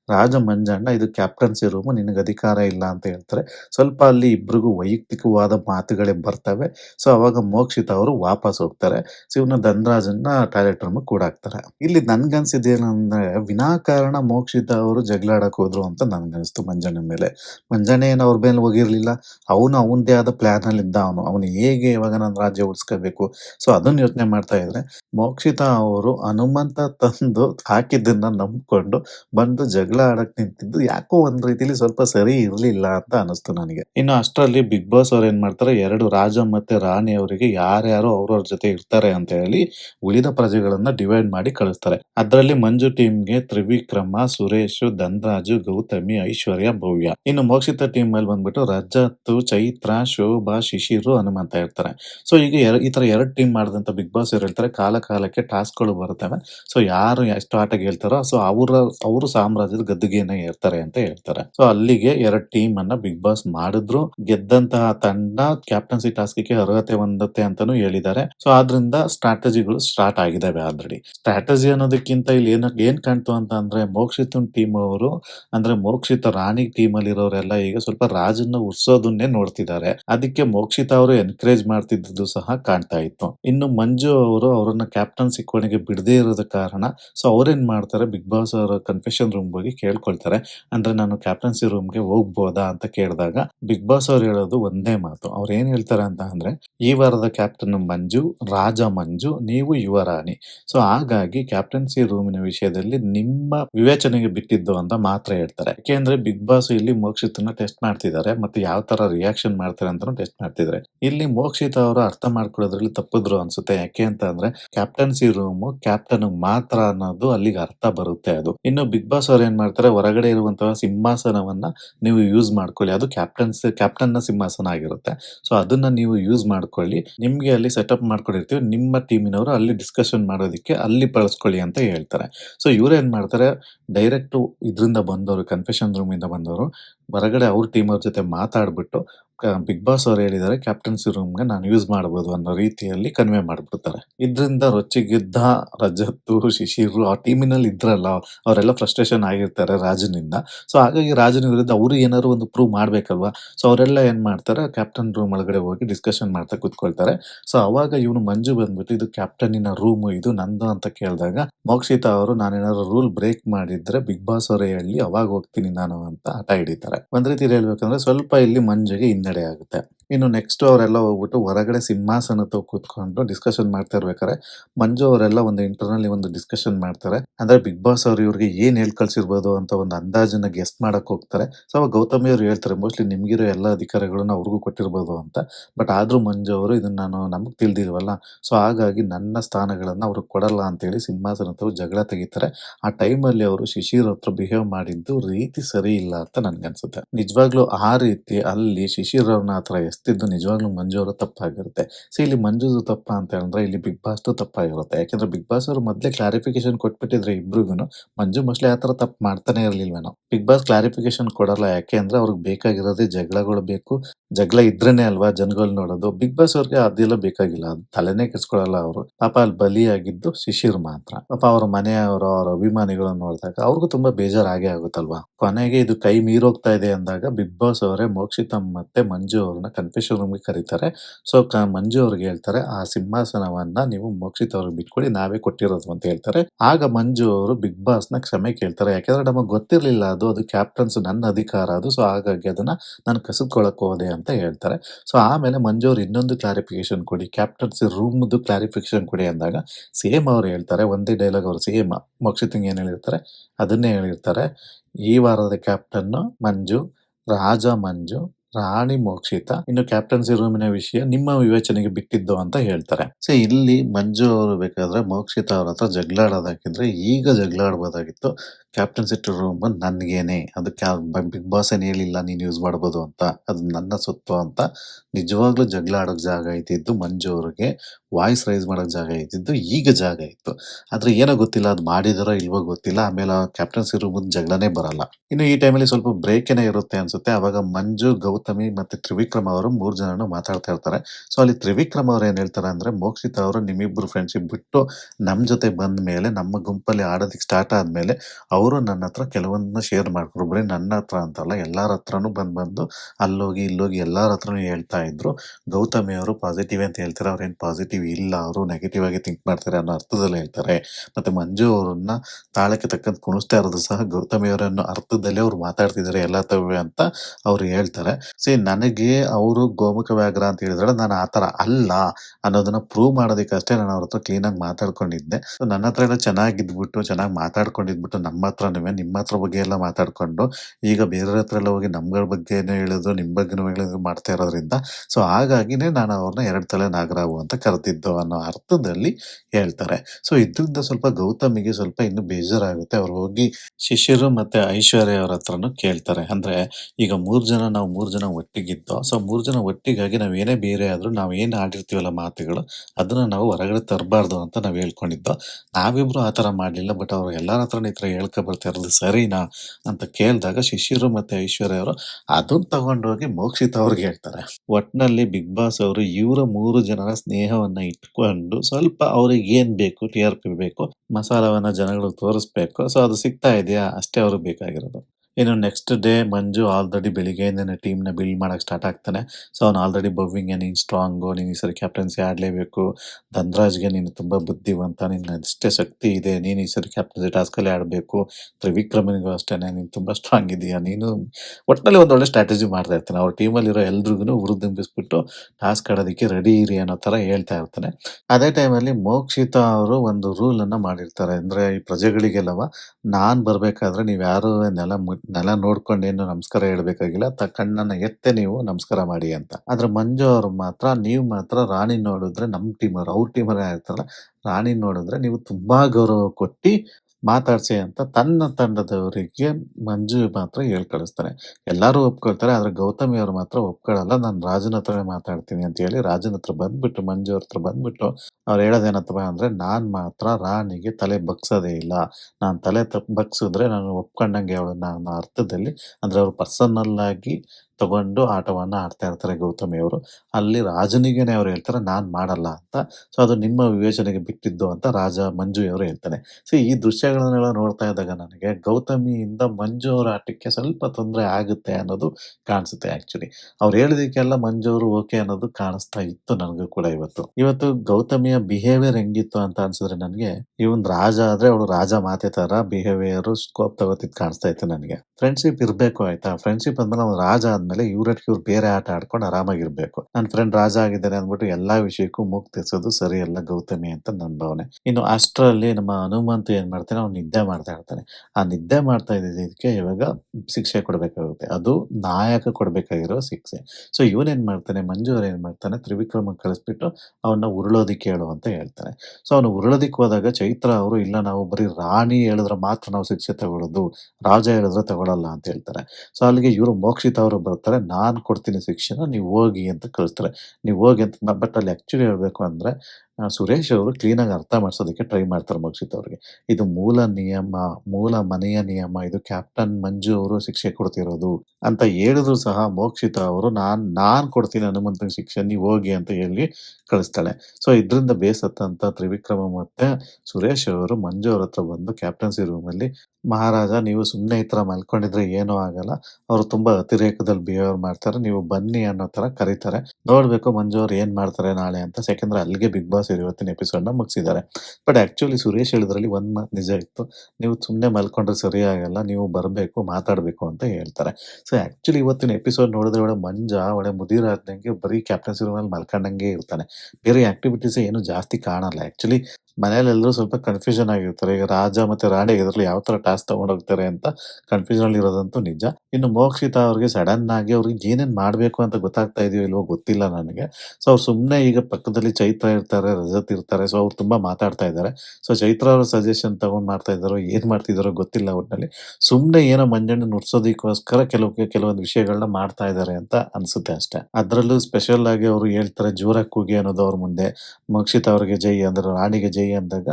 ರಾಜ ಮಂಜಣ್ಣ ಇದು ಕ್ಯಾಪ್ಟನ್ಸಿ ರೂಮ್, ನಿನಗೆ ಅಧಿಕಾರ ಇಲ್ಲ ಅಂತ ಹೇಳ್ತಾರೆ. ಸ್ವಲ್ಪ ಅಲ್ಲಿ ಇಬ್ರಿಗೂ ವೈಯಕ್ತಿಕವಾದ ಮಾತುಗಳೇ ಬರ್ತವೆ. ಸೊ, ಅವಾಗ ಮೋಕ್ಷಿತ ಅವರು ವಾಪಸ್ ಹೋಗ್ತಾರೆ. ಸೊ, ಇವನ ಧನರಾಜನ್ನ ಟಾಯ್ಲೆಟ್ ರೂಮ್ ಕೂಡ ಹಾಕ್ತಾರೆ ಇಲ್ಲಿ ನನ್ಗನ್ಸಿದ್ದೇನಂದ್ರೆ ವಿನಾಕಾರಣ ಮೋಕ್ಷಿತ ಅವರು ಜಗಳಾಡಕ್ ಹೋದ್ರು ಅಂತ ನನ್ಗನ್ಸ್ತು ಮಂಜಣ್ಣ ಮೇಲೆ. ಮಂಜಣ್ಣ ಏನು ಅವ್ರ ಮೇಲೆ ಹೋಗಿರ್ಲಿಲ್ಲ ಅವನು ಅವನದೇ ಆದ ಪ್ಲಾನ್ ಅಲ್ಲಿ ಇದ್ದ ಅವನು. ಅವನು ಹೇಗೆ ಇವಾಗ ನನ್ನ ರಾಜ್ಯ ಉಳಿಸ್ಕೋಬೇಕು? ಸೊ, ಅದನ್ನ ಯೋಚನೆ ಮಾಡ್ತಾ ಇದ್ರೆ, ಮೋಕ್ಷಿತ ಅವರು ಹನುಮಂತ ತಂದು ಹಾಕಿದ್ದನ್ನ ನಂಬ್ಕೊಂಡು ಬಂದು ಜಗಳ ಆಡಕ್ ನಿಂತಿದ್ದು ಯಾಕೋ ಒಂದ್ ರೀತಿಲಿ ಸ್ವಲ್ಪ ಸರಿ ಇರ್ಲಿಲ್ಲ ಅಂತ ಅನಿಸ್ತು ನನಗೆ. ಇನ್ನು ಅಷ್ಟರಲ್ಲಿ ಬಿಗ್ ಬಾಸ್ ಅವ್ರು ಏನ್ ಮಾಡ್ತಾರೆ, ಎರಡು ರಾಜ ಮತ್ತೆ ರಾಣಿ ಅವರಿಗೆ ಯಾರ್ಯಾರು ಅವ್ರವ್ರ ಜೊತೆ ಇರ್ತಾರೆ ಅಂತ ಹೇಳಿ ಉಳಿದ ಪ್ರಜೆಗಳನ್ನ ಡಿವೈಡ್ ಮಾಡಿ ಕಳಿಸ್ತಾರೆ. ಅದರಲ್ಲಿ ಮಂಜು ಟೀಮ್ಗೆ ತ್ರಿವಿಕ್ರಮ, ಸುರೇಶ್, ಧನ್ರಾಜು, ಗೌತಮಿ, ಐಶ್ವರ್ಯ, ಭವ್ಯ. ಇನ್ನು ಮೋಕ್ಷಿತ ಟೀಮ್ ಅಲ್ಲಿ ಬಂದ್ಬಿಟ್ಟು ರಜತ್, ಚೈತ್ರ, ಶೋಭಾ, ಶಿಶಿರು, ಹನುಮಂತ ಇರ್ತಾರೆ. ಸೊ ಈಗ ಈ ತರ ಎರಡು ಟೀಮ್ ಮಾಡಿದಂತ ಬಿಗ್ ಬಾಸ್ ಅವ್ರು ಹೇಳ್ತಾರೆ ಕಾಲ ಕಾಲಕ್ಕೆ ಟಾಸ್ಕ್ಗಳು ಬರ್ತವೆ ಸೊ ಯಾರು ಎಷ್ಟು ಆಟ ಗೆಲ್ತಾರೋ ಸೊ ಅವರ, ಅವರು ಸಾಮ್ರಾಜ್ಯದ ಬಂದು ಗದ್ದುಗೆನ ಏರ್ತಾರೆ ಅಂತ ಹೇಳ್ತಾರೆ. ಸೊ ಅಲ್ಲಿಗೆ ಎರಡು ಟೀಮ್ ಅನ್ನ ಬಿಗ್ ಬಾಸ್ ಮಾಡಿದ್ರು. ಗೆದ್ದಂತಹ ತಂಡ ಕ್ಯಾಪ್ಟನ್ಸಿ ಟಾಸ್ಕ್ಗೆ ಅರ್ಹತೆ ಹೊಂದತ್ತೆ ಅಂತಾನು ಹೇಳಿದ್ದಾರೆ. ಸೊ ಆದ್ರಿಂದ ಸ್ಟ್ರಾಟಜಿಗಳು ಸ್ಟಾರ್ಟ್ ಆಗಿದಾವೆ ಆಲ್ರೆಡಿ ಸ್ಟ್ರಾಟಜಿ ಅನ್ನೋದಕ್ಕಿಂತ ಇಲ್ಲಿ ಏನ, ಏನ್ ಕಾಣ್ತು ಅಂತ ಅಂದ್ರೆ ಮೋಕ್ಷಿತನ್ ಟೀಮ್ ಅವರು, ಅಂದ್ರೆ ಮೋಕ್ಷಿತ ರಾಣಿ ಟೀಮ್ ಅಲ್ಲಿ ಇರೋರೆಲ್ಲ ಈಗ ಸ್ವಲ್ಪ ರಾಜನ್ನ ಉರ್ಸೋದನ್ನೇ ನೋಡ್ತಿದ್ದಾರೆ. ಅದಕ್ಕೆ ಮೋಕ್ಷಿತ ಅವರು ಎನ್ಕರೇಜ್ ಮಾಡ್ತಿದ್ದು ಸಹ ಕಾಣ್ತಾ ಇತ್ತು. ಇನ್ನು ಮಂಜು ಅವರು ಅವರನ್ನ ಕ್ಯಾಪ್ಟನ್ಸಿ ಕೋಣೆಗೆ ಬಿಡದೇ ಇರೋದ ಕಾರಣ ಸೊ ಅವ್ರೇನ್ ಮಾಡ್ತಾರೆ ಬಿಗ್ ಬಾಸ್ ಅವರ ಕನ್ಫೆಷನ್ ರೂಮ್ ಹೋಗಿ ಕೇಳ್ಕೊಳ್ತಾರೆ. ಅಂದ್ರೆ ನಾನು ಕ್ಯಾಪ್ಟನ್ಸಿ ರೂಮ್ಗೆ ಹೋಗ್ಬೋದಾ ಅಂತ ಕೇಳಿದಾಗ ಬಿಗ್ ಬಾಸ್ ಅವ್ರು ಹೇಳೋದು ಒಂದೇ ಮಾತು. ಅವ್ರು ಏನ್ ಹೇಳ್ತಾರೆ ಅಂತ ಅಂದ್ರೆ, ಈ ವಾರದ ಕ್ಯಾಪ್ಟನ್ ಮಂಜು, ರಾಜ ಮಂಜು, ನೀವು ಯುವರಾಣಿ ಸೊ ಹಾಗಾಗಿ ಕ್ಯಾಪ್ಟನ್ಸಿ ರೂಮಿನ ವಿಷಯದಲ್ಲಿ ನಿಮ್ಮ ವಿವೇಚನೆಗೆ ಬಿಟ್ಟಿದ್ದು ಅಂತ ಮಾತ್ರ ಹೇಳ್ತಾರೆ. ಯಾಕೆಂದ್ರೆ ಬಿಗ್ ಬಾಸ್ ಇಲ್ಲಿ ಮೋಕ್ಷಿತನ ಟೆಸ್ಟ್ ಮಾಡ್ತಿದ್ದಾರೆ, ಮತ್ತೆ ಯಾವ ತರ ರಿಯಾಕ್ಷನ್ ಮಾಡ್ತಾರೆ ಅಂತ ಟೆಸ್ಟ್ ಮಾಡ್ತಿದ್ದಾರೆ. ಇಲ್ಲಿ ಮೋಕ್ಷಿತ ಅವರು ಅರ್ಥ ಮಾಡ್ಕೊಳ್ಳೋದ್ರಲ್ಲಿ ತಪ್ಪಿದ್ರು ಅನ್ಸುತ್ತೆ. ಯಾಕೆ ಅಂತ ಅಂದ್ರೆ ಕ್ಯಾಪ್ಟನ್ಸಿ ರೂಮ್ ಕ್ಯಾಪ್ಟನ್ ಮಾತ್ರ ಅನ್ನೋದು ಅಲ್ಲಿಗೆ ಅರ್ಥ ಬರುತ್ತೆ ಅದು. ಇನ್ನು ಬಿಗ್ ಬಾಸ್ ಅವ್ರು ಏನ್ ಮಾಡ್ತಾರೆ, ಹೊರಗಡೆ ಇರುವಂತಹ ಸಿಂಹಾಸನವನ್ನ ನೀವು ಯೂಸ್ ಮಾಡ್ಕೊಳ್ಳಿ. ಅದು ಕ್ಯಾಪ್ಟನ್ನ ಸಿಂಹಾಸನ ಆಗಿರುತ್ತೆ. ಸೊ ಅದನ್ನ ನೀವು ಯೂಸ್ ಮಾಡ್ಕೊಳ್ಳಿ. ನಿಮ್ಗೆ ಅಲ್ಲಿ ಸೆಟಪ್ ಮಾಡ್ಕೊಂಡಿರ್ತೀವಿ. ನಿಮ್ಮ ಟೀಮಿನವರು ಅಲ್ಲಿ ಡಿಸ್ಕಷನ್ ಮಾಡೋದಕ್ಕೆ ಅಲ್ಲಿ ಬಳಸ್ಕೊಳ್ಳಿ ಅಂತ ಹೇಳ್ತಾರೆ. ಸೊ ಇವ್ರು ಏನ್ ಮಾಡ್ತಾರೆ? ಡೈರೆಕ್ಟ್ ಇದರಿಂದ ಬಂದವರು ಕನ್ಫೆಷನ್ ರೂಮ್ ಇಂದ ಬಂದವರು ಹೊರಗಡೆ ಅವ್ರ ಟೀಮ್ ಅವ್ರ ಜೊತೆ ಮಾತಾಡಿಬಿಟ್ಟು ಬಿಗ್ ಬಾಸ್ ಅವ್ರು ಹೇಳಿದ್ದಾರೆ ಕ್ಯಾಪ್ಟನ್ಸಿ ರೂಮ್ಗೆ ನಾನು ಯೂಸ್ ಮಾಡಬಹುದು ಅನ್ನೋ ರೀತಿಯಲ್ಲಿ ಕನ್ವೆ ಮಾಡ್ಬಿಡ್ತಾರೆ. ಇದರಿಂದ ರೊಚ್ಚಿಗಿದ್ದ ರಜತ್ತು ಶಿಶಿರು ಆ ಟೀಮಿನಲ್ಲಿ ಇದ್ರಲ್ಲ, ಅವರೆಲ್ಲ ಫ್ರಸ್ಟ್ರೇಷನ್ ಆಗಿರ್ತಾರೆ ರಾಜನಿಂದ. ಸೊ ಹಾಗಾಗಿ ರಾಜನ ವಿರುದ್ಧ ಅವರು ಏನಾದ್ರು ಒಂದು ಪ್ರೂವ್ ಮಾಡಬೇಕಲ್ವಾ? ಸೊ ಅವರೆಲ್ಲ ಏನ್ ಮಾಡ್ತಾರೆ ಕ್ಯಾಪ್ಟನ್ ರೂಮ್ ಒಳಗಡೆ ಹೋಗಿ ಡಿಸ್ಕಷನ್ ಮಾಡ್ತಾ ಕೂತ್ಕೊಳ್ತಾರೆ. ಸೊ ಅವಾಗ ಇವನು ಮಂಜು ಬಂದ್ಬಿಟ್ಟು, ಇದು ಕ್ಯಾಪ್ಟನಿನ ರೂಮ್ ಇದು ನಂದು ಅಂತ ಕೇಳಿದಾಗ, ಮೋಕ್ಷಿತಾ ಅವರು ನಾನೇನಾದ್ರು ರೂಲ್ ಬ್ರೇಕ್ ಮಾಡಿದ್ರೆ ಬಿಗ್ ಬಾಸ್ ಅವರೇ ಹೇಳಿ, ಅವಾಗ ಹೋಗ್ತೀನಿ ನಾನು ಅಂತ ಹಠ ಹಿಡಿತಾರೆ. ಒಂದ್ ರೀತಿ ಹೇಳ್ಬೇಕಂದ್ರೆ ಸ್ವಲ್ಪ ಇಲ್ಲಿ ಮಂಜುಗೆ ಹಿನ್ನಡೆ ಆಗುತ್ತೆ. ಇನ್ನು ನೆಕ್ಸ್ಟ್ ಅವರೆಲ್ಲ ಹೋಗ್ಬಿಟ್ಟು ಹೊರಗಡೆ ಸಿಂಹಾಸನ ಹತ್ರ ಕೂತ್ಕೊಂಡು ಡಿಸ್ಕಷನ್ ಮಾಡ್ತಾ ಇರ್ಬೇಕಾರೆ ಮಂಜು ಅವರೆಲ್ಲ ಒಂದು ಇಂಟರ್ನಲ್ಲಿ ಒಂದು ಡಿಸ್ಕಷನ್ ಮಾಡ್ತಾರೆ. ಅಂದ್ರೆ ಬಿಗ್ ಬಾಸ್ ಅವ್ರು ಇವ್ರಿಗೆ ಏನ್ ಹೇಳ್ ಕಳ್ಸಿರ್ಬೋದು ಅಂತ ಒಂದು ಅಂದಾಜನ್ನ ಗೆಸ್ಟ್ ಮಾಡಕ್ ಹೋಗ್ತಾರೆ. ಸೊ ಅವಾಗ ಗೌತಮಿ ಅವ್ರು ಹೇಳ್ತಾರೆ ಮೋಸ್ಟ್ಲಿ ನಿಮ್ಗಿರೋ ಎಲ್ಲ ಅಧಿಕಾರಗಳನ್ನ ಅವ್ರಿಗೂ ಕೊಟ್ಟಿರ್ಬೋದು ಅಂತ. ಬಟ್ ಆದ್ರೂ ಮಂಜು ಅವರು ಇದನ್ನ ನಾನು ನಮಗೆ ತಿಳಿದಿಲ್ವಲ್ಲ ಸೊ ಹಾಗಾಗಿ ನನ್ನ ಸ್ಥಾನಗಳನ್ನ ಅವ್ರಿಗೆ ಕೊಡಲ್ಲ ಅಂತೇಳಿ ಸಿಂಹಾಸನ ಹತ್ರ ಜಗಳ ತೆಗಿತಾರೆ. ಆ ಟೈಮಲ್ಲಿ ಅವರು ಶಿಶಿರ್ ಹತ್ರ ಬಿಹೇವ್ ಮಾಡಿದ್ದು ರೀತಿ ಸರಿ ಇಲ್ಲ ಅಂತ ನನ್ಗನ್ಸುತ್ತೆ. ನಿಜವಾಗ್ಲೂ ಆ ರೀತಿ ಅಲ್ಲಿ ಶಿಶಿರ್ ಅವ್ರನ್ನ ಹತ್ರ ಎಸ್ತಿದ್ದು ನಿಜವಾಗ್ಲೂ ಮಂಜು ಅವರ ತಪ್ಪಾಗಿರುತ್ತೆ. ಸೊ ಇಲ್ಲಿ ಮಂಜುದು ತಪ್ಪ ಅಂತ ಹೇಳಿದ್ರೆ ಇಲ್ಲಿ ಬಿಗ್ ಬಾಸ್ ತಪ್ಪಾಗಿರುತ್ತೆ. ಯಾಕಂದ್ರೆ ಬಿಗ್ ಬಾಸ್ ಅವರು ಮೊದಲೇ ಕ್ಲಾರಿಫಿಕೇಶನ್ ಕೊಟ್ಬಿಟ್ಟಿದ್ರೆ ಇಬ್ರಿಗೂ ಮಂಜು ಮೋಸ್ಟ್ಲಿ ಆ ಥರ ತಪ್ಪು ಮಾಡ್ತಾನೆ ಇರಲಿಲ್ವೇನೋ. ಬಿಗ್ ಬಾಸ್ ಕ್ಲಾರಿಫಿಕೇಶನ್ ಕೊಡಲ್ಲ, ಯಾಕೆ ಅಂದ್ರೆ ಅವ್ರಿಗೆ ಬೇಕಾಗಿರೋದೇ ಜಗಳಗಳು ಬೇಕು. ಜಗಳ ಇದ್ರೇನೆ ಅಲ್ವಾ ಜನಗಳು ನೋಡೋದು. ಬಿಗ್ ಬಾಸ್ ಅವ್ರಿಗೆ ಅದೆಲ್ಲ ಬೇಕಾಗಿಲ್ಲ. ಅದು ತಲೆನೇ ಕೆಡ್ಸ್ಕೊಳಲ್ಲ ಅವರು. ಪಾಪ ಅಲ್ಲಿ ಬಲಿಯಾಗಿದ್ದು ಶಿಶಿರ್ ಮಾತ್ರ. ಪಾಪ ಅವ್ರ ಮನೆಯವರು ಅವರ ಅಭಿಮಾನಿಗಳನ್ನ ನೋಡಿದಾಗ ಅವ್ರಿಗೂ ತುಂಬಾ ಬೇಜಾರಾಗೇ ಆಗುತ್ತಲ್ವಾ? ಕೊನೆಗೆ ಇದು ಕೈ ಮೀರೋಗ್ತಾ ಇದೆ ಅಂದಾಗ ಬಿಗ್ ಬಾಸ್ ಅವರೇ ಮೋಕ್ಷಿತಮ್ ಮತ್ತೆ ಮಂಜು ಅವ್ರನ್ನ ರೂಮ್ಗೆ ಕರೀತಾರೆ. ಸೊ ಮಂಜು ಅವ್ರಿಗೆ ಹೇಳ್ತಾರೆ, ಆ ಸಿಂಹಾಸನವನ್ನ ನೀವು ಮೋಕ್ಷಿತ್ ಅವ್ರಿಗೆ ಬಿಟ್ಕೊಡಿ, ನಾವೇ ಕೊಟ್ಟಿರೋದು ಅಂತ ಹೇಳ್ತಾರೆ. ಆಗ ಮಂಜು ಅವರು ಬಿಗ್ ಬಾಸ್ನ ಕ್ಷಮೆ ಕೇಳ್ತಾರೆ. ಯಾಕಂದ್ರೆ ನಮಗೆ ಗೊತ್ತಿರಲಿಲ್ಲ ಅದು ಅದು ಕ್ಯಾಪ್ಟನ್ಸ್ ನನ್ನ ಅಧಿಕಾರ ಅದು. ಸೊ ಹಾಗಾಗಿ ಅದನ್ನ ನಾನು ಕಸಿದ್ಕೊಳಕ್ ಹೋದೆ ಅಂತ ಹೇಳ್ತಾರೆ. ಸೊ ಆಮೇಲೆ ಮಂಜು ಅವ್ರು ಇನ್ನೊಂದು ಕ್ಲಾರಿಫಿಕೇಶನ್ ಕೊಡಿ. ಕ್ಯಾಪ್ಟನ್ಸ್ ರೂಮ್ದು ಕ್ಲಾರಿಫಿಕೇಶನ್ ಕೊಡಿ ಅಂದಾಗ ಸೇಮ್ ಅವ್ರು ಹೇಳ್ತಾರೆ. ಒಂದೇ ಡೈಲಾಗ್ ಅವ್ರು ಸೇಮ್. ಮೋಕ್ಷಿತಿಂಗ್ ಏನು ಹೇಳಿರ್ತಾರೆ? ಅದನ್ನೇ ಹೇಳಿರ್ತಾರೆ. ಈ ವಾರದ ಕ್ಯಾಪ್ಟನ್ನು ಮಂಜು, ರಾಜ ಮಂಜು ರಾಣಿ ಮೋಕ್ಷಿತ. ಇನ್ನು ಕ್ಯಾಪ್ಟನ್ಸಿ ರೂಮಿನ ವಿಷಯ ನಿಮ್ಮ ವಿವೇಚನೆಗೆ ಬಿಟ್ಟಿದ್ದು ಅಂತ ಹೇಳ್ತಾರೆ. ಸೊ ಇಲ್ಲಿ ಮಂಜು ಅವರು ಬೇಕಾದ್ರೆ ಮೋಕ್ಷಿತ ಅವ್ರ ಹತ್ರ ಜಗಳಾಡೋದಾಕಿದ್ರೆ ಈಗ ಜಗಳಾಡ್ಬೋದಾಗಿತ್ತು. Captaincy room ನನ್ಗೇನೆ. ಅದಕ್ಕೆ ಬಿಗ್ ಬಾಸ್ ಏನ್ ಹೇಳಿಲ್ಲ, ನೀನು ಯೂಸ್ ಮಾಡ್ಬೋದು ಅಂತ. ಅದು ನನ್ನ ಸುತ್ತು ಅಂತ. ನಿಜವಾಗ್ಲೂ ಜಗಳ ಜಾಗ ಇದ್ದಿದ್ದು ಮಂಜು ಅವ್ರಿಗೆ. ವಾಯ್ಸ್ ರೈಸ್ ಮಾಡೋಕ್ ಜಾಗ ಇದ್ದಿದ್ದು ಈಗ ಜಾಗ ಇತ್ತು. ಆದ್ರೆ ಏನೋ ಗೊತ್ತಿಲ್ಲ, ಅದು ಮಾಡಿದಾರೋ ಇಲ್ವೋ ಗೊತ್ತಿಲ್ಲ. ಆಮೇಲೆ ಕ್ಯಾಪ್ಟನ್ಸಿ ರೂಮ್ ಜಗಳನೇ ಬರಲ್ಲ. ಇನ್ನು ಈ ಟೈಮಲ್ಲಿ ಸ್ವಲ್ಪ ಬ್ರೇಕ್ ಏನೇ ಇರುತ್ತೆ ಅನ್ಸುತ್ತೆ. ಅವಾಗ ಮಂಜು ಗೌತಮಿ ಮತ್ತೆ ತ್ರಿವಿಕ್ರಮ ಅವರು ಮೂರು ಜನನು ಮಾತಾಡ್ತಾ ಇರ್ತಾರೆ. ಸೊ ಅಲ್ಲಿ ತ್ರಿವಿಕ್ರಮ್ ಅವ್ರು ಏನ್ ಹೇಳ್ತಾರೆ ಅಂದ್ರೆ, ಮೋಕ್ಷಿತ ಅವರು ನಿಮ್ಮಿಬ್ರು ಫ್ರೆಂಡ್ಶಿಪ್ ಬಿಟ್ಟು ನಮ್ಮ ಜೊತೆ ಬಂದ ಮೇಲೆ, ನಮ್ಮ ಗುಂಪಲ್ಲಿ ಆಡೋದಕ್ಕೆ ಸ್ಟಾರ್ಟ್ ಆದ್ಮೇಲೆ ಅವರು ನನ್ನ ಹತ್ರ ಕೆಲವೊಂದನ್ನ ಶೇರ್ ಮಾಡ್ಕೊಡ್ರು ಬರೀ ನನ್ನ ಹತ್ರ ಅಂತಲ್ಲ, ಎಲ್ಲರ ಹತ್ರನೂ ಬಂದು ಬಂದು ಅಲ್ಲೋಗಿ, ಇಲ್ಲೋಗಿ ಎಲ್ಲರ ಹತ್ರನೂ ಹೇಳ್ತಾ ಇದ್ರು. ಗೌತಮಿ ಅವರು ಪಾಸಿಟಿವ್ ಅಂತ ಹೇಳ್ತಾರೆ. ಅವ್ರೇನು ಪಾಸಿಟಿವ್ ಇಲ್ಲ, ಅವರು ನೆಗೆಟಿವ್ ಆಗಿ ಥಿಂಕ್ ಮಾಡ್ತಾರೆ ಅನ್ನೋ ಅರ್ಥದಲ್ಲಿ ಹೇಳ್ತಾರೆ. ಮತ್ತೆ ಮಂಜು ಅವರನ್ನ ತಾಳಕ್ಕೆ ತಕ್ಕಂತ ಕುಣಿಸ್ತಾ ಇರೋದು ಸಹ ಗೌತಮಿ ಅವರನ್ನು ಅರ್ಥದಲ್ಲೇ ಅವ್ರು ಮಾತಾಡ್ತಿದ್ದಾರೆ ಎಲ್ಲ ತವೆ ಅಂತ ಅವ್ರು ಹೇಳ್ತಾರೆ. ಸಿ ನನಗೆ ಅವರು ಗೋಮುಖ ವ್ಯಾಘ್ರ ಅಂತ ಹೇಳಿದ್ರೆ ನಾನು ಆತರ ಅಲ್ಲ ಅನ್ನೋದನ್ನ ಪ್ರೂವ್ ಮಾಡೋದಕ್ಕಷ್ಟೇ ನಾನು ಅವ್ರ ಹತ್ರ ಕ್ಲೀನ್ ಆಗಿ ಮಾತಾಡ್ಕೊಂಡಿದ್ದೆ. ಸೊ ನನ್ನ ಹತ್ರ ಎಲ್ಲ ಚೆನ್ನಾಗಿದ್ಬಿಟ್ಟು, ಚೆನ್ನಾಗಿ ಮಾತಾಡ್ಕೊಂಡಿದ್ಬಿಟ್ಟು ನಮ್ಮ ಹತ್ರನೂ ನಿಮ್ಮ ಹತ್ರ ಬಗ್ಗೆ ಎಲ್ಲ ಮಾತಾಡ್ಕೊಂಡು, ಈಗ ಬೇರೆಯವ್ರ ಹತ್ರ ಎಲ್ಲ ಹೋಗಿ ನಮ್ಗಳ ಬಗ್ಗೆನೂ ಹೇಳೋದು ನಿಮ್ಮ ಬಗ್ಗೆನೂ ಹೇಳಿದ್ರು ಮಾಡ್ತಾ ಇರೋದ್ರಿಂದ. ಸೊ ಹಾಗಾಗಿನೇ ನಾನು ಅವ್ರನ್ನ ಎರಡು ತಲೆ ನಾಗರಾವು ಅಂತ ಕರೆದಿದ್ದು ಅನ್ನೋ ಅರ್ಥದಲ್ಲಿ ಹೇಳ್ತಾರೆ. ಸೊ ಇದರಿಂದ ಸ್ವಲ್ಪ ಗೌತಮಿಗೆ ಸ್ವಲ್ಪ ಇನ್ನು ಬೇಜಾರಾಗುತ್ತೆ. ಅವ್ರು ಹೋಗಿ ಶಿಷ್ಯರು ಮತ್ತೆ ಐಶ್ವರ್ಯ ಅವ್ರ ಹತ್ರನು ಕೇಳ್ತಾರೆ. ಅಂದ್ರೆ ಈಗ ಮೂರ್ ಜನ, ನಾವು ಮೂರ್ ಜನ ಜನ ಒಟ್ಟಿಗಿದ್ದೋ. ಸೊ ಮೂರು ಜನ ಒಟ್ಟಿಗಾಗಿ ನಾವ್ ಏನೇ ಬೇರೆ ಆದ್ರೂ ನಾವ್ ಏನ್ ಆಡಿರ್ತೀವಲ್ಲ ಮಾತುಗಳು, ಅದನ್ನ ನಾವು ಹೊರಗಡೆ ತರಬಾರ್ದು ಅಂತ ನಾವ್ ಹೇಳ್ಕೊಂಡಿದ್ದೋ. ನಾವಿಬ್ರು ಆ ತರ ಮಾಡ್ಲಿಲ್ಲ. ಬಟ್ ಅವ್ರು ಎಲ್ಲಾರ ಹತ್ರನು ಈ ಥರ ಹೇಳ್ಕೊ ಬರ್ತಾ ಸರಿನಾ ಅಂತ ಕೇಳಿದಾಗ ಶಿಶಿರು ಮತ್ತೆ ಐಶ್ವರ್ಯ ಅವರು ಅದನ್ನ ತಗೊಂಡೋಗಿ ಮೋಕ್ಷಿತ ಅವ್ರಿಗೆ ಹೇಳ್ತಾರೆ. ಒಟ್ಟಿನಲ್ಲಿ ಬಿಗ್ ಬಾಸ್ ಅವರು ಇವರ ಮೂರು ಜನರ ಸ್ನೇಹವನ್ನ ಇಟ್ಕೊಂಡು ಸ್ವಲ್ಪ ಅವ್ರಿಗೆ ಏನ್ ಬೇಕು, ಟಿ ಆರ್ ಪಿ ಬೇಕು, ಮಸಾಲವನ್ನ ಜನಗಳು ತೋರಿಸ್ಬೇಕು. ಸೊ ಅದು ಸಿಗ್ತಾ ಇದೆಯಾ ಅಷ್ಟೇ ಅವ್ರಿಗೆ ಬೇಕಾಗಿರೋದು. ಇನ್ನು ನೆಕ್ಸ್ಟ್ ಡೇ ಮಂಜು ಆಲ್ರೆಡಿ ಬೆಳಿಗ್ಗೆಯಿಂದನೇ ಟೀಮ್ನ ಬಿಲ್ಡ್ ಮಾಡೋಕ್ಕೆ ಸ್ಟಾರ್ಟ್ ಆಗ್ತಾನೆ. ಸೊ ಅವ್ನು ಆಲ್ರೆಡಿ ಬವ್ವಿಂಗೆ ನೀನು ಸ್ಟ್ರಾಂಗು ನೀನು ಈ ಸರಿ ಕ್ಯಾಪ್ಟನ್ಸಿ ಆಡಲೇಬೇಕು ಧನ್ರಾಜ್ಗೆ ನೀನು ತುಂಬ ಬುದ್ಧಿವಂತ, ನಿನ್ನ ಅಷ್ಟೇ ಶಕ್ತಿ ಇದೆ. ನೀನು ಈ ಸರಿ ಕ್ಯಾಪ್ಟನ್ಸಿ ಟಾಸ್ಕಲ್ಲಿ ಆಡಬೇಕು. ತ್ರಿವಿಕ್ರಮನಿಗೂ ಅಷ್ಟೇ ನೀನು ತುಂಬ ಸ್ಟ್ರಾಂಗ್ ಇದೆಯಾ ನೀನು ಒಟ್ಟಿನಲ್ಲಿ ಒಂದು ಒಳ್ಳೆ ಸ್ಟ್ರಾಟಜಿ ಮಾಡ್ತಾ ಇರ್ತಾನೆ. ಅವ್ರ ಟೀಮಲ್ಲಿರೋ ಎಲ್ರಿಗೂ ಹುರಿದುಂಬಿಸ್ಬಿಟ್ಟು ಟಾಸ್ಕ್ ಆಡೋದಕ್ಕೆ ರೆಡಿ ಇರಿ ಅನ್ನೋ ಥರ ಹೇಳ್ತಾ ಇರ್ತಾನೆ. ಅದೇ ಟೈಮಲ್ಲಿ ಮೋಕ್ಷಿತ ಅವರು ಒಂದು ರೂಲನ್ನು ಮಾಡಿರ್ತಾರೆ. ಅಂದರೆ ಈ ಪ್ರಜೆಗಳಿಗೆಲ್ಲವ, ನಾನು ಬರಬೇಕಾದ್ರೆ ನೀವು ಯಾರು ನೆಲ ಮು ನೆಲ ನೋಡ್ಕೊಂಡು ಏನು ನಮಸ್ಕಾರ ಹೇಳ್ಬೇಕಾಗಿಲ್ಲ. ತ ಕಣ್ಣನ್ನ ಎತ್ತೆ ನೀವು ನಮಸ್ಕಾರ ಮಾಡಿ ಅಂತ. ಆದ್ರೆ ಮಂಜು ಅವ್ರು ಮಾತ್ರ, ನೀವು ಮಾತ್ರ ರಾಣಿ ನೋಡಿದ್ರೆ ನಮ್ ಟೀಮರ್ ಅವ್ರು ಟೀಮರ್ ಇರ್ತಾರಲ್ಲ, ರಾಣಿ ನೋಡಿದ್ರೆ ನೀವು ತುಂಬಾ ಗೌರವ ಕೊಟ್ಟಿ ಮಾತಾಡ್ಸಿ ಅಂತ ತನ್ನ ತಂಡದವರಿಗೆ ಮಂಜು ಮಾತ್ರ ಹೇಳ್ಕಳಿಸ್ತಾರೆ ಎಲ್ಲರೂ ಎಲ್ಲಾರು ಒಪ್ಕೊಳ್ತಾರೆ. ಆದ್ರೆ ಗೌತಮಿ ಅವ್ರು ಮಾತ್ರ ಒಪ್ಕೊಳ್ಳಲ್ಲ. ನಾನು ರಾಜನ ಹತ್ರನೇ ಮಾತಾಡ್ತೀನಿ ಅಂತ ಹೇಳಿ ರಾಜನ ಹತ್ರ ಬಂದ್ಬಿಟ್ಟು, ಮಂಜು ಅವ್ರ ಹತ್ರ ಬಂದ್ಬಿಟ್ಟು ಅವ್ರು ಹೇಳೋದೇನತ್ತಪ್ಪ ಅಂದ್ರೆ, ನಾನ್ ಮಾತ್ರ ರಾಣಿಗೆ ತಲೆ ಬಗ್ಸೋದೇ ಇಲ್ಲ. ನಾನು ತಲೆ ತಪ್ ಬಗ್ಸಿದ್ರೆ ನಾನು ಒಪ್ಕೊಂಡಂಗೆ ಅವಳು ನಾನು ಅರ್ಥದಲ್ಲಿ ಅಂದ್ರೆ ಅವ್ರು ಪರ್ಸನಲ್ ಆಗಿ ತಗೊಂಡು ಆಟವನ್ನ ಆಡ್ತಾ ಇರ್ತಾರೆ ಗೌತಮಿ ಅವರು. ಅಲ್ಲಿ ರಾಜನಿಗೇನೆ ಅವ್ರು ಹೇಳ್ತಾರೆ, ನಾನು ಮಾಡಲ್ಲ ಅಂತ. ಸೊ ಅದು ನಿಮ್ಮ ವಿವೇಚನೆಗೆ ಬಿಟ್ಟಿದ್ದು ಅಂತ ರಾಜ ಮಂಜು ಅವರು ಹೇಳ್ತಾನೆ. ಸೊ ಈ ದೃಶ್ಯಗಳನ್ನೆಲ್ಲ ನೋಡ್ತಾ ಇದ್ದಾಗ ನನಗೆ ಗೌತಮಿಯಿಂದ ಮಂಜು ಅವರ ಆಟಕ್ಕೆ ಸ್ವಲ್ಪ ತೊಂದರೆ ಆಗುತ್ತೆ ಅನ್ನೋದು ಕಾಣಿಸುತ್ತೆ ಆ್ಯಕ್ಚುಲಿ ಅವ್ರು ಹೇಳಿದಕ್ಕೆಲ್ಲ ಮಂಜು ಅವರು ಓಕೆ ಅನ್ನೋದು ಕಾಣಿಸ್ತಾ ಇತ್ತು ನನಗೂ ಕೂಡ ಇವತ್ತು. ಇವತ್ತು ಗೌತಮಿಯ ಬಿಹೇವಿಯರ್ ಹೆಂಗಿತ್ತು ಅಂತ ಅನ್ಸಿದ್ರೆ ನನಗೆ, ಇವನ್ ರಾಜ ಆದ್ರೆ ಅವಳು ರಾಜ ಮಾತೆ ಬಿಹೇವಿಯರ್ ಸ್ಕೋಪ್ ತಗೋತಿದ್ ಕಾಣಿಸ್ತಾ ಇತ್ತು ನನಗೆ. ಫ್ರೆಂಡ್ಶಿಪ್ ಇರಬೇಕು ಆಯ್ತಾ. ಫ್ರೆಂಡ್ಶಿಪ್ ಅಂದ್ರೆ ಅವ್ನು ರಾಜ ಆದ್ಮೇಲೆ ಇವ್ರಟ್ಗೆ ಇವ್ರು ಬೇರೆ ಆಟ ಆಡ್ಕೊಂಡು ಆರಾಮಾಗಿರ್ಬೇಕು. ನನ್ ಫ್ರೆಂಡ್ ರಾಜ ಆಗಿದ್ದಾನೆ ಅಂದ್ಬಿಟ್ಟು ಎಲ್ಲಾ ವಿಷಯಕ್ಕೂ ಮೂಗ್ ತಿರ್ಸೋದು ಸರಿ ಎಲ್ಲ ಗೌತಮಿ ಅಂತ ನನ್ ಭಾವನೆ. ಇನ್ನು ಅಷ್ಟರಲ್ಲಿ ನಮ್ಮ ಹನುಮಂತ ಏನ್ ಮಾಡ್ತಾನೆ, ಅವ್ನು ನಿದ್ದೆ ಮಾಡ್ತಾ ಇರ್ತಾನೆ. ಆ ನಿದ್ದೆ ಮಾಡ್ತಾ ಇದ್ದಿದ್ದಕ್ಕೆ ಇವಾಗ ಶಿಕ್ಷೆ ಕೊಡಬೇಕಾಗುತ್ತೆ ಅದು ನಾಯಕ ಕೊಡ್ಬೇಕಾಗಿರೋ ಶಿಕ್ಷೆ. ಸೊ ಇವನ್ ಏನ್ ಮಾಡ್ತಾನೆ, ಮಂಜು ಅವ್ರು ಏನ್ ಮಾಡ್ತಾನೆ ತ್ರಿವಿಕ್ರಮ ಕಳಿಸ್ಬಿಟ್ಟು ಅವನ್ನ ಉರುಳೋದಿಕ್ಕೆ ಅಂತ ಹೇಳ್ತಾನೆ. ಸೊ ಅವನು ಉರುಳದಿಕ್ಕೆ ಹೋದಾಗ ಚೈತ್ರ ಅವರು, ಇಲ್ಲ ನಾವು ಬರೀ ರಾಣಿ ಹೇಳಿದ್ರೆ ಮಾತ್ರ ನಾವು ಶಿಕ್ಷೆ ತಗೊಳ್ಳೋದು. ರಾಜ ಹೇಳಿದ್ರೆ ತಗೊಳ್ಳಲ್ಲ ಅಂತ ಹೇಳ್ತಾರೆ. ಸೊ ಅಲ್ಲಿಗೆ ಇವರು ಮೋಕ್ಷಿತ ಅವರು ಬರ್ತಾರೆ. ನಾನು ಕೊಡ್ತೀನಿ ಶಿಕ್ಷೆನ, ನೀವು ಹೋಗಿ ಅಂತ ಕಳಿಸ್ತಾರೆ. ನೀವು ಹೋಗಿ ಅಂತ, ಬಟ್ ಅಲ್ಲಿ ಆ್ಯಕ್ಚುಲಿ ಹೇಳಬೇಕು ಅಂದ್ರೆ ಸುರೇಶ್ ಅವರು ಕ್ಲೀನ್ ಆಗಿ ಅರ್ಥ ಮಾಡಿಸೋದಕ್ಕೆ ಟ್ರೈ ಮಾಡ್ತಾರೆ ಮೋಕ್ಷಿತ ಅವ್ರಿಗೆ. ಇದು ಮೂಲ ನಿಯಮ, ಮೂಲ ಮನೆಯ ನಿಯಮ. ಇದು ಕ್ಯಾಪ್ಟನ್ ಮಂಜು ಅವರು ಶಿಕ್ಷೆ ಕೊಡ್ತಿರೋದು ಅಂತ ಹೇಳಿದ್ರು ಸಹ ಮೋಕ್ಷಿತ ಅವರು ನಾನ್ ನಾನ್ ಕೊಡ್ತೀನಿ ಹನುಮಂತ ಶಿಕ್ಷೆ ನೀವು ಹೋಗಿ ಅಂತ ಹೇಳಿ ಕಳಿಸ್ತಾಳೆ. ಸೊ ಇದ್ರಿಂದ ಬೇಸತ್ತಂತ ತ್ರಿವಿಕ್ರಮ ಮತ್ತೆ ಸುರೇಶ್ ಅವರು ಮಂಜು ಅವ್ರ ಹತ್ರ ಬಂದು ಕ್ಯಾಪ್ಟನ್ಸಿ ರೂಮ್ ಅಲ್ಲಿ ಮಹಾರಾಜ ನೀವು ಸುಮ್ನೆ ಈ ತರ ಮಲ್ಕೊಂಡಿದ್ರೆ ಏನೂ ಆಗಲ್ಲ. ಅವ್ರು ತುಂಬಾ ಅತಿರೇಕದಲ್ಲಿ ಬಿಹೇವ್ ಮಾಡ್ತಾರೆ. ನೀವು ಬನ್ನಿ ಅನ್ನೋ ತರ ಕರೀತಾರೆ. ನೋಡ್ಬೇಕು ಮಂಜು ಅವ್ರು ಏನ್ ಮಾಡ್ತಾರೆ ನಾಳೆ ಅಂತ. ಯಾಕಂದ್ರೆ ಅಲ್ಲಿಗೆ ಬಿಗ್ ಬಾಸ್ ಇವತ್ತಿನ ಎಪಿಸೋಡ್ನ ಮುಗಿಸಿದ್ದಾರೆ. ಬಟ್ ಆ್ಯಕ್ಚುಲಿ ಸುರೇಶ್ ಹೇಳಿದ್ರಲ್ಲಿ ಒಂದು ಮಾತು ನಿಜ ಇತ್ತು. ನೀವು ಸುಮ್ಮನೆ ಮಲ್ಕೊಂಡ್ರೆ ಸರಿಯಾಗಲ್ಲ. ನೀವು ಬರಬೇಕು, ಮಾತಾಡಬೇಕು ಅಂತ ಹೇಳ್ತಾರೆ. ಸೊ ಆ್ಯಕ್ಚುಲಿ ಇವತ್ತಿನ ಎಪಿಸೋಡ್ ನೋಡಿದ್ರೆ ಒಳ್ಳೆ ಮಂಜ, ಒಳ್ಳೆ ಮುದೀರ ಆದಂಗೆ ಬರೀ ಕ್ಯಾಪ್ಟನ್ಸಿ ರೂಮ್ ಮಲ್ಕೊಂಡಂಗೆ ಇರ್ತಾನೆ. ಬೇರೆ ಆಕ್ಟಿವಿಟೀಸ್ ಏನು ಜಾಸ್ತಿ ಕಾಣಲ್ಲ. ಆಕ್ಚುಲಿ ಮನೇಲಿ ಸ್ವಲ್ಪ ಕನ್ಫ್ಯೂಷನ್ ಆಗಿರ್ತಾರೆ. ಈಗ ರಾಜ ಮತ್ತೆ ರಾಣಿ ಇದ್ರಲ್ಲಿ ಯಾವ ತರ ಟಾಸ್ಕ್ ತಗೊಂಡ್ ಹೋಗ್ತಾರೆ ಅಂತ ಕನ್ಫ್ಯೂಷನ್ ಅಲ್ಲಿ ಇರೋದಂತೂ ನಿಜ. ಇನ್ನು ಮೋಕ್ಷಿತ ಅವ್ರಿಗೆ ಸಡನ್ ಆಗಿ ಅವ್ರಿಗೆ ಏನೇನ್ ಮಾಡ್ಬೇಕು ಅಂತ ಗೊತ್ತಾಗ್ತಾ ಇದೆಯೋ ಇಲ್ವೋ ಗೊತ್ತಿಲ್ಲ ನನಗೆ. ಸೊ ಅವ್ರು ಸುಮ್ನೆ ಈಗ ಪಕ್ಕದಲ್ಲಿ ಚೈತ್ರ ಇರ್ತಾರೆ, ರಜತ್ ಇರ್ತಾರೆ. ಸೊ ಅವ್ರು ತುಂಬಾ ಮಾತಾಡ್ತಾ ಇದ್ದಾರೆ. ಸೊ ಚೈತ್ರ ಅವ್ರ ಸಜೆಷನ್ ತಗೊಂಡ್ ಮಾಡ್ತಾ ಇದ್ದಾರೋ ಏನ್ ಮಾಡ್ತಿದಾರೋ ಗೊತ್ತಿಲ್ಲ ಒಟ್ನಲ್ಲಿ. ಸುಮ್ನೆ ಏನೋ ಮಂಜಣ್ಣ ನುಡ್ಸೋದಕ್ಕೋಸ್ಕರ ಕೆಲವು ಕೆಲವೊಂದು ವಿಷಯಗಳನ್ನ ಮಾಡ್ತಾ ಇದ್ದಾರೆ ಅಂತ ಅನ್ಸುತ್ತೆ ಅಷ್ಟೇ. ಅದ್ರಲ್ಲೂ ಸ್ಪೆಷಲ್ ಆಗಿ ಅವರು ಹೇಳ್ತಾರೆ ಜೋರಾಗಿ ಕೂಗಿ ಅನ್ನೋದು ಅವ್ರ ಮುಂದೆ. ಮೋಕ್ಷಿತ ಅವ್ರಿಗೆ ಜೈ ಅಂದ್ರೆ ರಾಣಿಗೆ ಜೈ ಅಂದಾಗ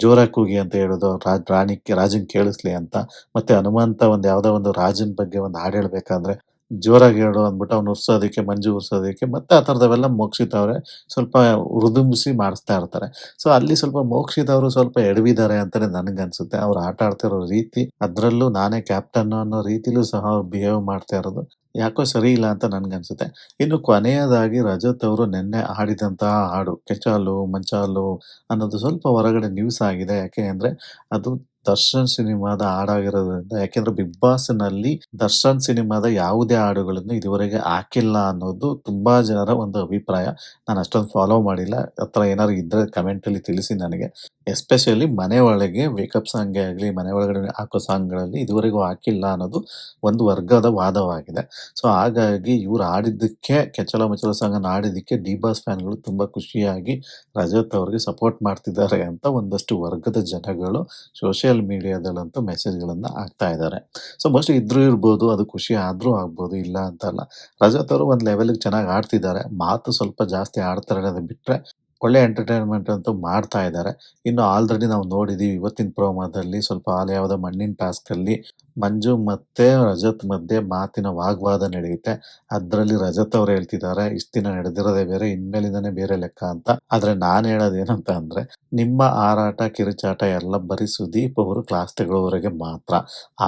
ಜೋರಾಗಿ ಕೂಗಿ ಅಂತ ಹೇಳೋದು ರಾಜ್ ರಾಣಿ, ರಾಜನ್ ಕೇಳಿಸ್ಲಿ ಅಂತ. ಮತ್ತೆ ಹನುಮಂತ ಒಂದು ಯಾವ್ದೋ ಒಂದು ರಾಜನ್ ಬಗ್ಗೆ ಒಂದು ಹಾಡು ಹೇಳ್ಬೇಕಂದ್ರೆ ಜೋರಾಗಿ ಹೇಳು ಅಂದ್ಬಿಟ್ಟು ಅವ್ನು ಉರ್ಸೋದಕ್ಕೆ, ಮಂಜು ಉರ್ಸೋದಕ್ಕೆ, ಮತ್ತೆ ಆ ಥರದವೆಲ್ಲ ಮೋಕ್ಷಿತ ಅವರೇ ಸ್ವಲ್ಪ ಹುರಿದುಂಬಿಸಿ ಮಾಡಿಸ್ತಾ ಇರ್ತಾರೆ. ಸೊ ಅಲ್ಲಿ ಸ್ವಲ್ಪ ಮೋಕ್ಷಿತವರು ಸ್ವಲ್ಪ ಎಡವಿದ್ದಾರೆ ಅಂತಲೇ ನನಗನ್ಸುತ್ತೆ. ಅವ್ರು ಆಟ ಆಡ್ತಿರೋ ರೀತಿ ಅದರಲ್ಲೂ ನಾನೇ ಕ್ಯಾಪ್ಟನ್ ಅನ್ನೋ ರೀತಿಲೂ ಸಹ ಅವ್ರು ಬಿಹೇವ್ ಮಾಡ್ತಾ ಇರೋದು ಯಾಕೋ ಸರಿ ಇಲ್ಲ ಅಂತ ನನಗನ್ಸುತ್ತೆ. ಇನ್ನು ಕೊನೆಯದಾಗಿ ರಜತ್ ಅವರು ನಿನ್ನೆ ಹಾಡಿದಂತಹ ಹಾಡು, ಕೆಚಾಲು, ಮಂಚಾಲು ಅನ್ನೋದು ಸ್ವಲ್ಪ ಹೊರಗಡೆ ನ್ಯೂಸ್ ಆಗಿದೆ. ಯಾಕೆ ಅಂದರೆ ಅದು ದರ್ಶನ್ ಸಿನಿಮಾದ ಹಾಡಾಗಿರೋದ್ರಿಂದ, ಯಾಕೆಂದ್ರೆ ಬಿಗ್ ಬಾಸ್ನಲ್ಲಿ ದರ್ಶನ್ ಸಿನಿಮಾದ ಯಾವುದೇ ಹಾಡುಗಳನ್ನು ಇದುವರೆಗೆ ಹಾಕಿಲ್ಲ ಅನ್ನೋದು ತುಂಬಾ ಜನರ ಒಂದು ಅಭಿಪ್ರಾಯ. ನಾನು ಅಷ್ಟೊಂದು ಫಾಲೋ ಮಾಡಿಲ್ಲ. ಆತರ ಏನಾದ್ರು ಇದ್ರೆ ಕಮೆಂಟ್ ಅಲ್ಲಿ ತಿಳಿಸಿ ನನಗೆ. ಎಸ್ಪೆಷಲಿ ಮನೆ ಒಳಗೆ ವೇಕಪ್ ಸಾಂಗ್ ಆಗಲಿ, ಮನೆ ಒಳಗಡೆ ಹಾಕೋ ಸಾಂಗ್ಗಳಲ್ಲಿ ಇದುವರೆಗೂ ಹಾಕಿಲ್ಲ ಅನ್ನೋದು ಒಂದು ವರ್ಗದ ವಾದವಾಗಿದೆ. ಸೊ ಹಾಗಾಗಿ ಇವ್ರು ಆಡಿದ್ದಕ್ಕೆ ಕೆಚಲ ಮಚಲ ಸಾಂಗ್ ಆಡಿದ್ದಕ್ಕೆ ಡಿ ಬಾಸ್ ಫ್ಯಾನ್ಗಳು ತುಂಬಾ ಖುಷಿಯಾಗಿ ರಜತ್ ಅವ್ರಿಗೆ ಸಪೋರ್ಟ್ ಮಾಡ್ತಿದ್ದಾರೆ ಅಂತ ಒಂದಷ್ಟು ವರ್ಗದ ಜನಗಳು ಸೋಷಿಯಲ್ ಸೋಷಿಯಲ್ ಮೀಡಿಯಾದಲ್ಲಂತೂ ಮೆಸೇಜ್‌ಗಳನ್ನ ಹಾಕ್ತಾ ಇದ್ದಾರೆ. ಸೊ ಮೋಸ್ಟ್‌ಲಿ ಇದ್ರೂ ಇರ್ಬೋದು, ಅದು ಖುಷಿ ಆದರೂ ಆಗ್ಬೋದು, ಇಲ್ಲ ಅಂತಲ್ಲ. ರಜತ್ ಅವರು ಒಂದು ಲೆವೆಲ್‌ಗೆ ಚೆನ್ನಾಗಿ ಆಡ್ತಿದ್ದಾರೆ. ಮಾತು ಸ್ವಲ್ಪ ಜಾಸ್ತಿ ಆಡ್ತಾರೆ ಅನ್ನೋದು ಬಿಟ್ರೆ, ಒಳ್ಳೆ ಎಂಟರ್‌ಟೈನ್‌ಮೆಂಟ್ ಅಂತೂ ಮಾಡ್ತಾ ಇದ್ದಾರೆ. ಇನ್ನು ಆಲ್ರೆಡಿ ನಾವು ನೋಡಿದೀವಿ ಇವತ್ತಿನ ಪ್ರೋಮದಲ್ಲಿ ಸ್ವಲ್ಪ ಆಲ್ ಯಾವುದೋ ಮಣ್ಣಿನ ಟಾಸ್ಕಲ್ಲಿ ಮಂಜು ಮತ್ತೆ ರಜತ್ ಮಧ್ಯೆ ಮಾತಿನ ವಾಗ್ವಾದ ನಡೆಯುತ್ತೆ. ಅದರಲ್ಲಿ ರಜತ್ ಅವ್ರು ಹೇಳ್ತಿದ್ದಾರೆ, ಇಷ್ಟು ದಿನ ನಡೆದಿರೋದೇ ಬೇರೆ, ಇನ್ಮೇಲಿಂದನೇ ಬೇರೆ ಲೆಕ್ಕ ಅಂತ. ಆದ್ರೆ ನಾನು ಹೇಳೋದೇನಂತ ಅಂದ್ರೆ, ನಿಮ್ಮ ಹಾರಾಟ, ಕಿರುಚಾಟ ಎಲ್ಲ ಬರೀ ಸುದೀಪ್ ಅವರು ಕ್ಲಾಸ್ ತಗೊಳ್ಳೋವರೆಗೆ ಮಾತ್ರ.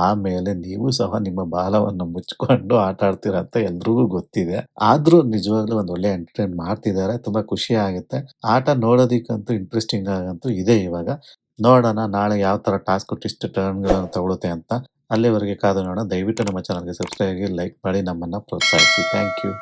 ಆಮೇಲೆ ನೀವು ಸಹ ನಿಮ್ಮ ಬಾಲವನ್ನು ಮುಚ್ಕೊಂಡು ಆಟ ಆಡ್ತೀರ ಅಂತ ಎಲ್ರಿಗೂ ಗೊತ್ತಿದೆ. ಆದ್ರೂ ನಿಜವಾಗ್ಲೂ ಒಂದು ಒಳ್ಳೆ ಎಂಟರ್‌ಟೈನ್ ಮಾಡ್ತಿದ್ದಾರೆ. ತುಂಬಾ ಖುಷಿ ಆಗುತ್ತೆ. ಆಟ ನೋಡೋದಕ್ಕಂತೂ ಇಂಟ್ರೆಸ್ಟಿಂಗ್ ಆಗಂತೂ ಇದೆ ಇವಾಗ. ನೋಡೋಣ ನಾಳೆ ಯಾವ ತರ ಟಾಸ್ಕ್ ಟ್ವಿಸ್ಟ್ ಟರ್ನ್ಗಳನ್ನು ತಗೊಳುತ್ತೆ ಅಂತ. ಅಲ್ಲಿವರೆಗೆ ಕಾದು ನೋಡೋಣ. ದಯವಿಟ್ಟು ನಮ್ಮ ಚಾನಲ್‌ಗೆ ಸಬ್ಸ್ಕ್ರೈಬ್ ಆಗಿ, ಲೈಕ್ ಮಾಡಿ ನಮ್ಮನ್ನ ಪ್ರೋತ್ಸಾಹಿಸಿ. Thank you.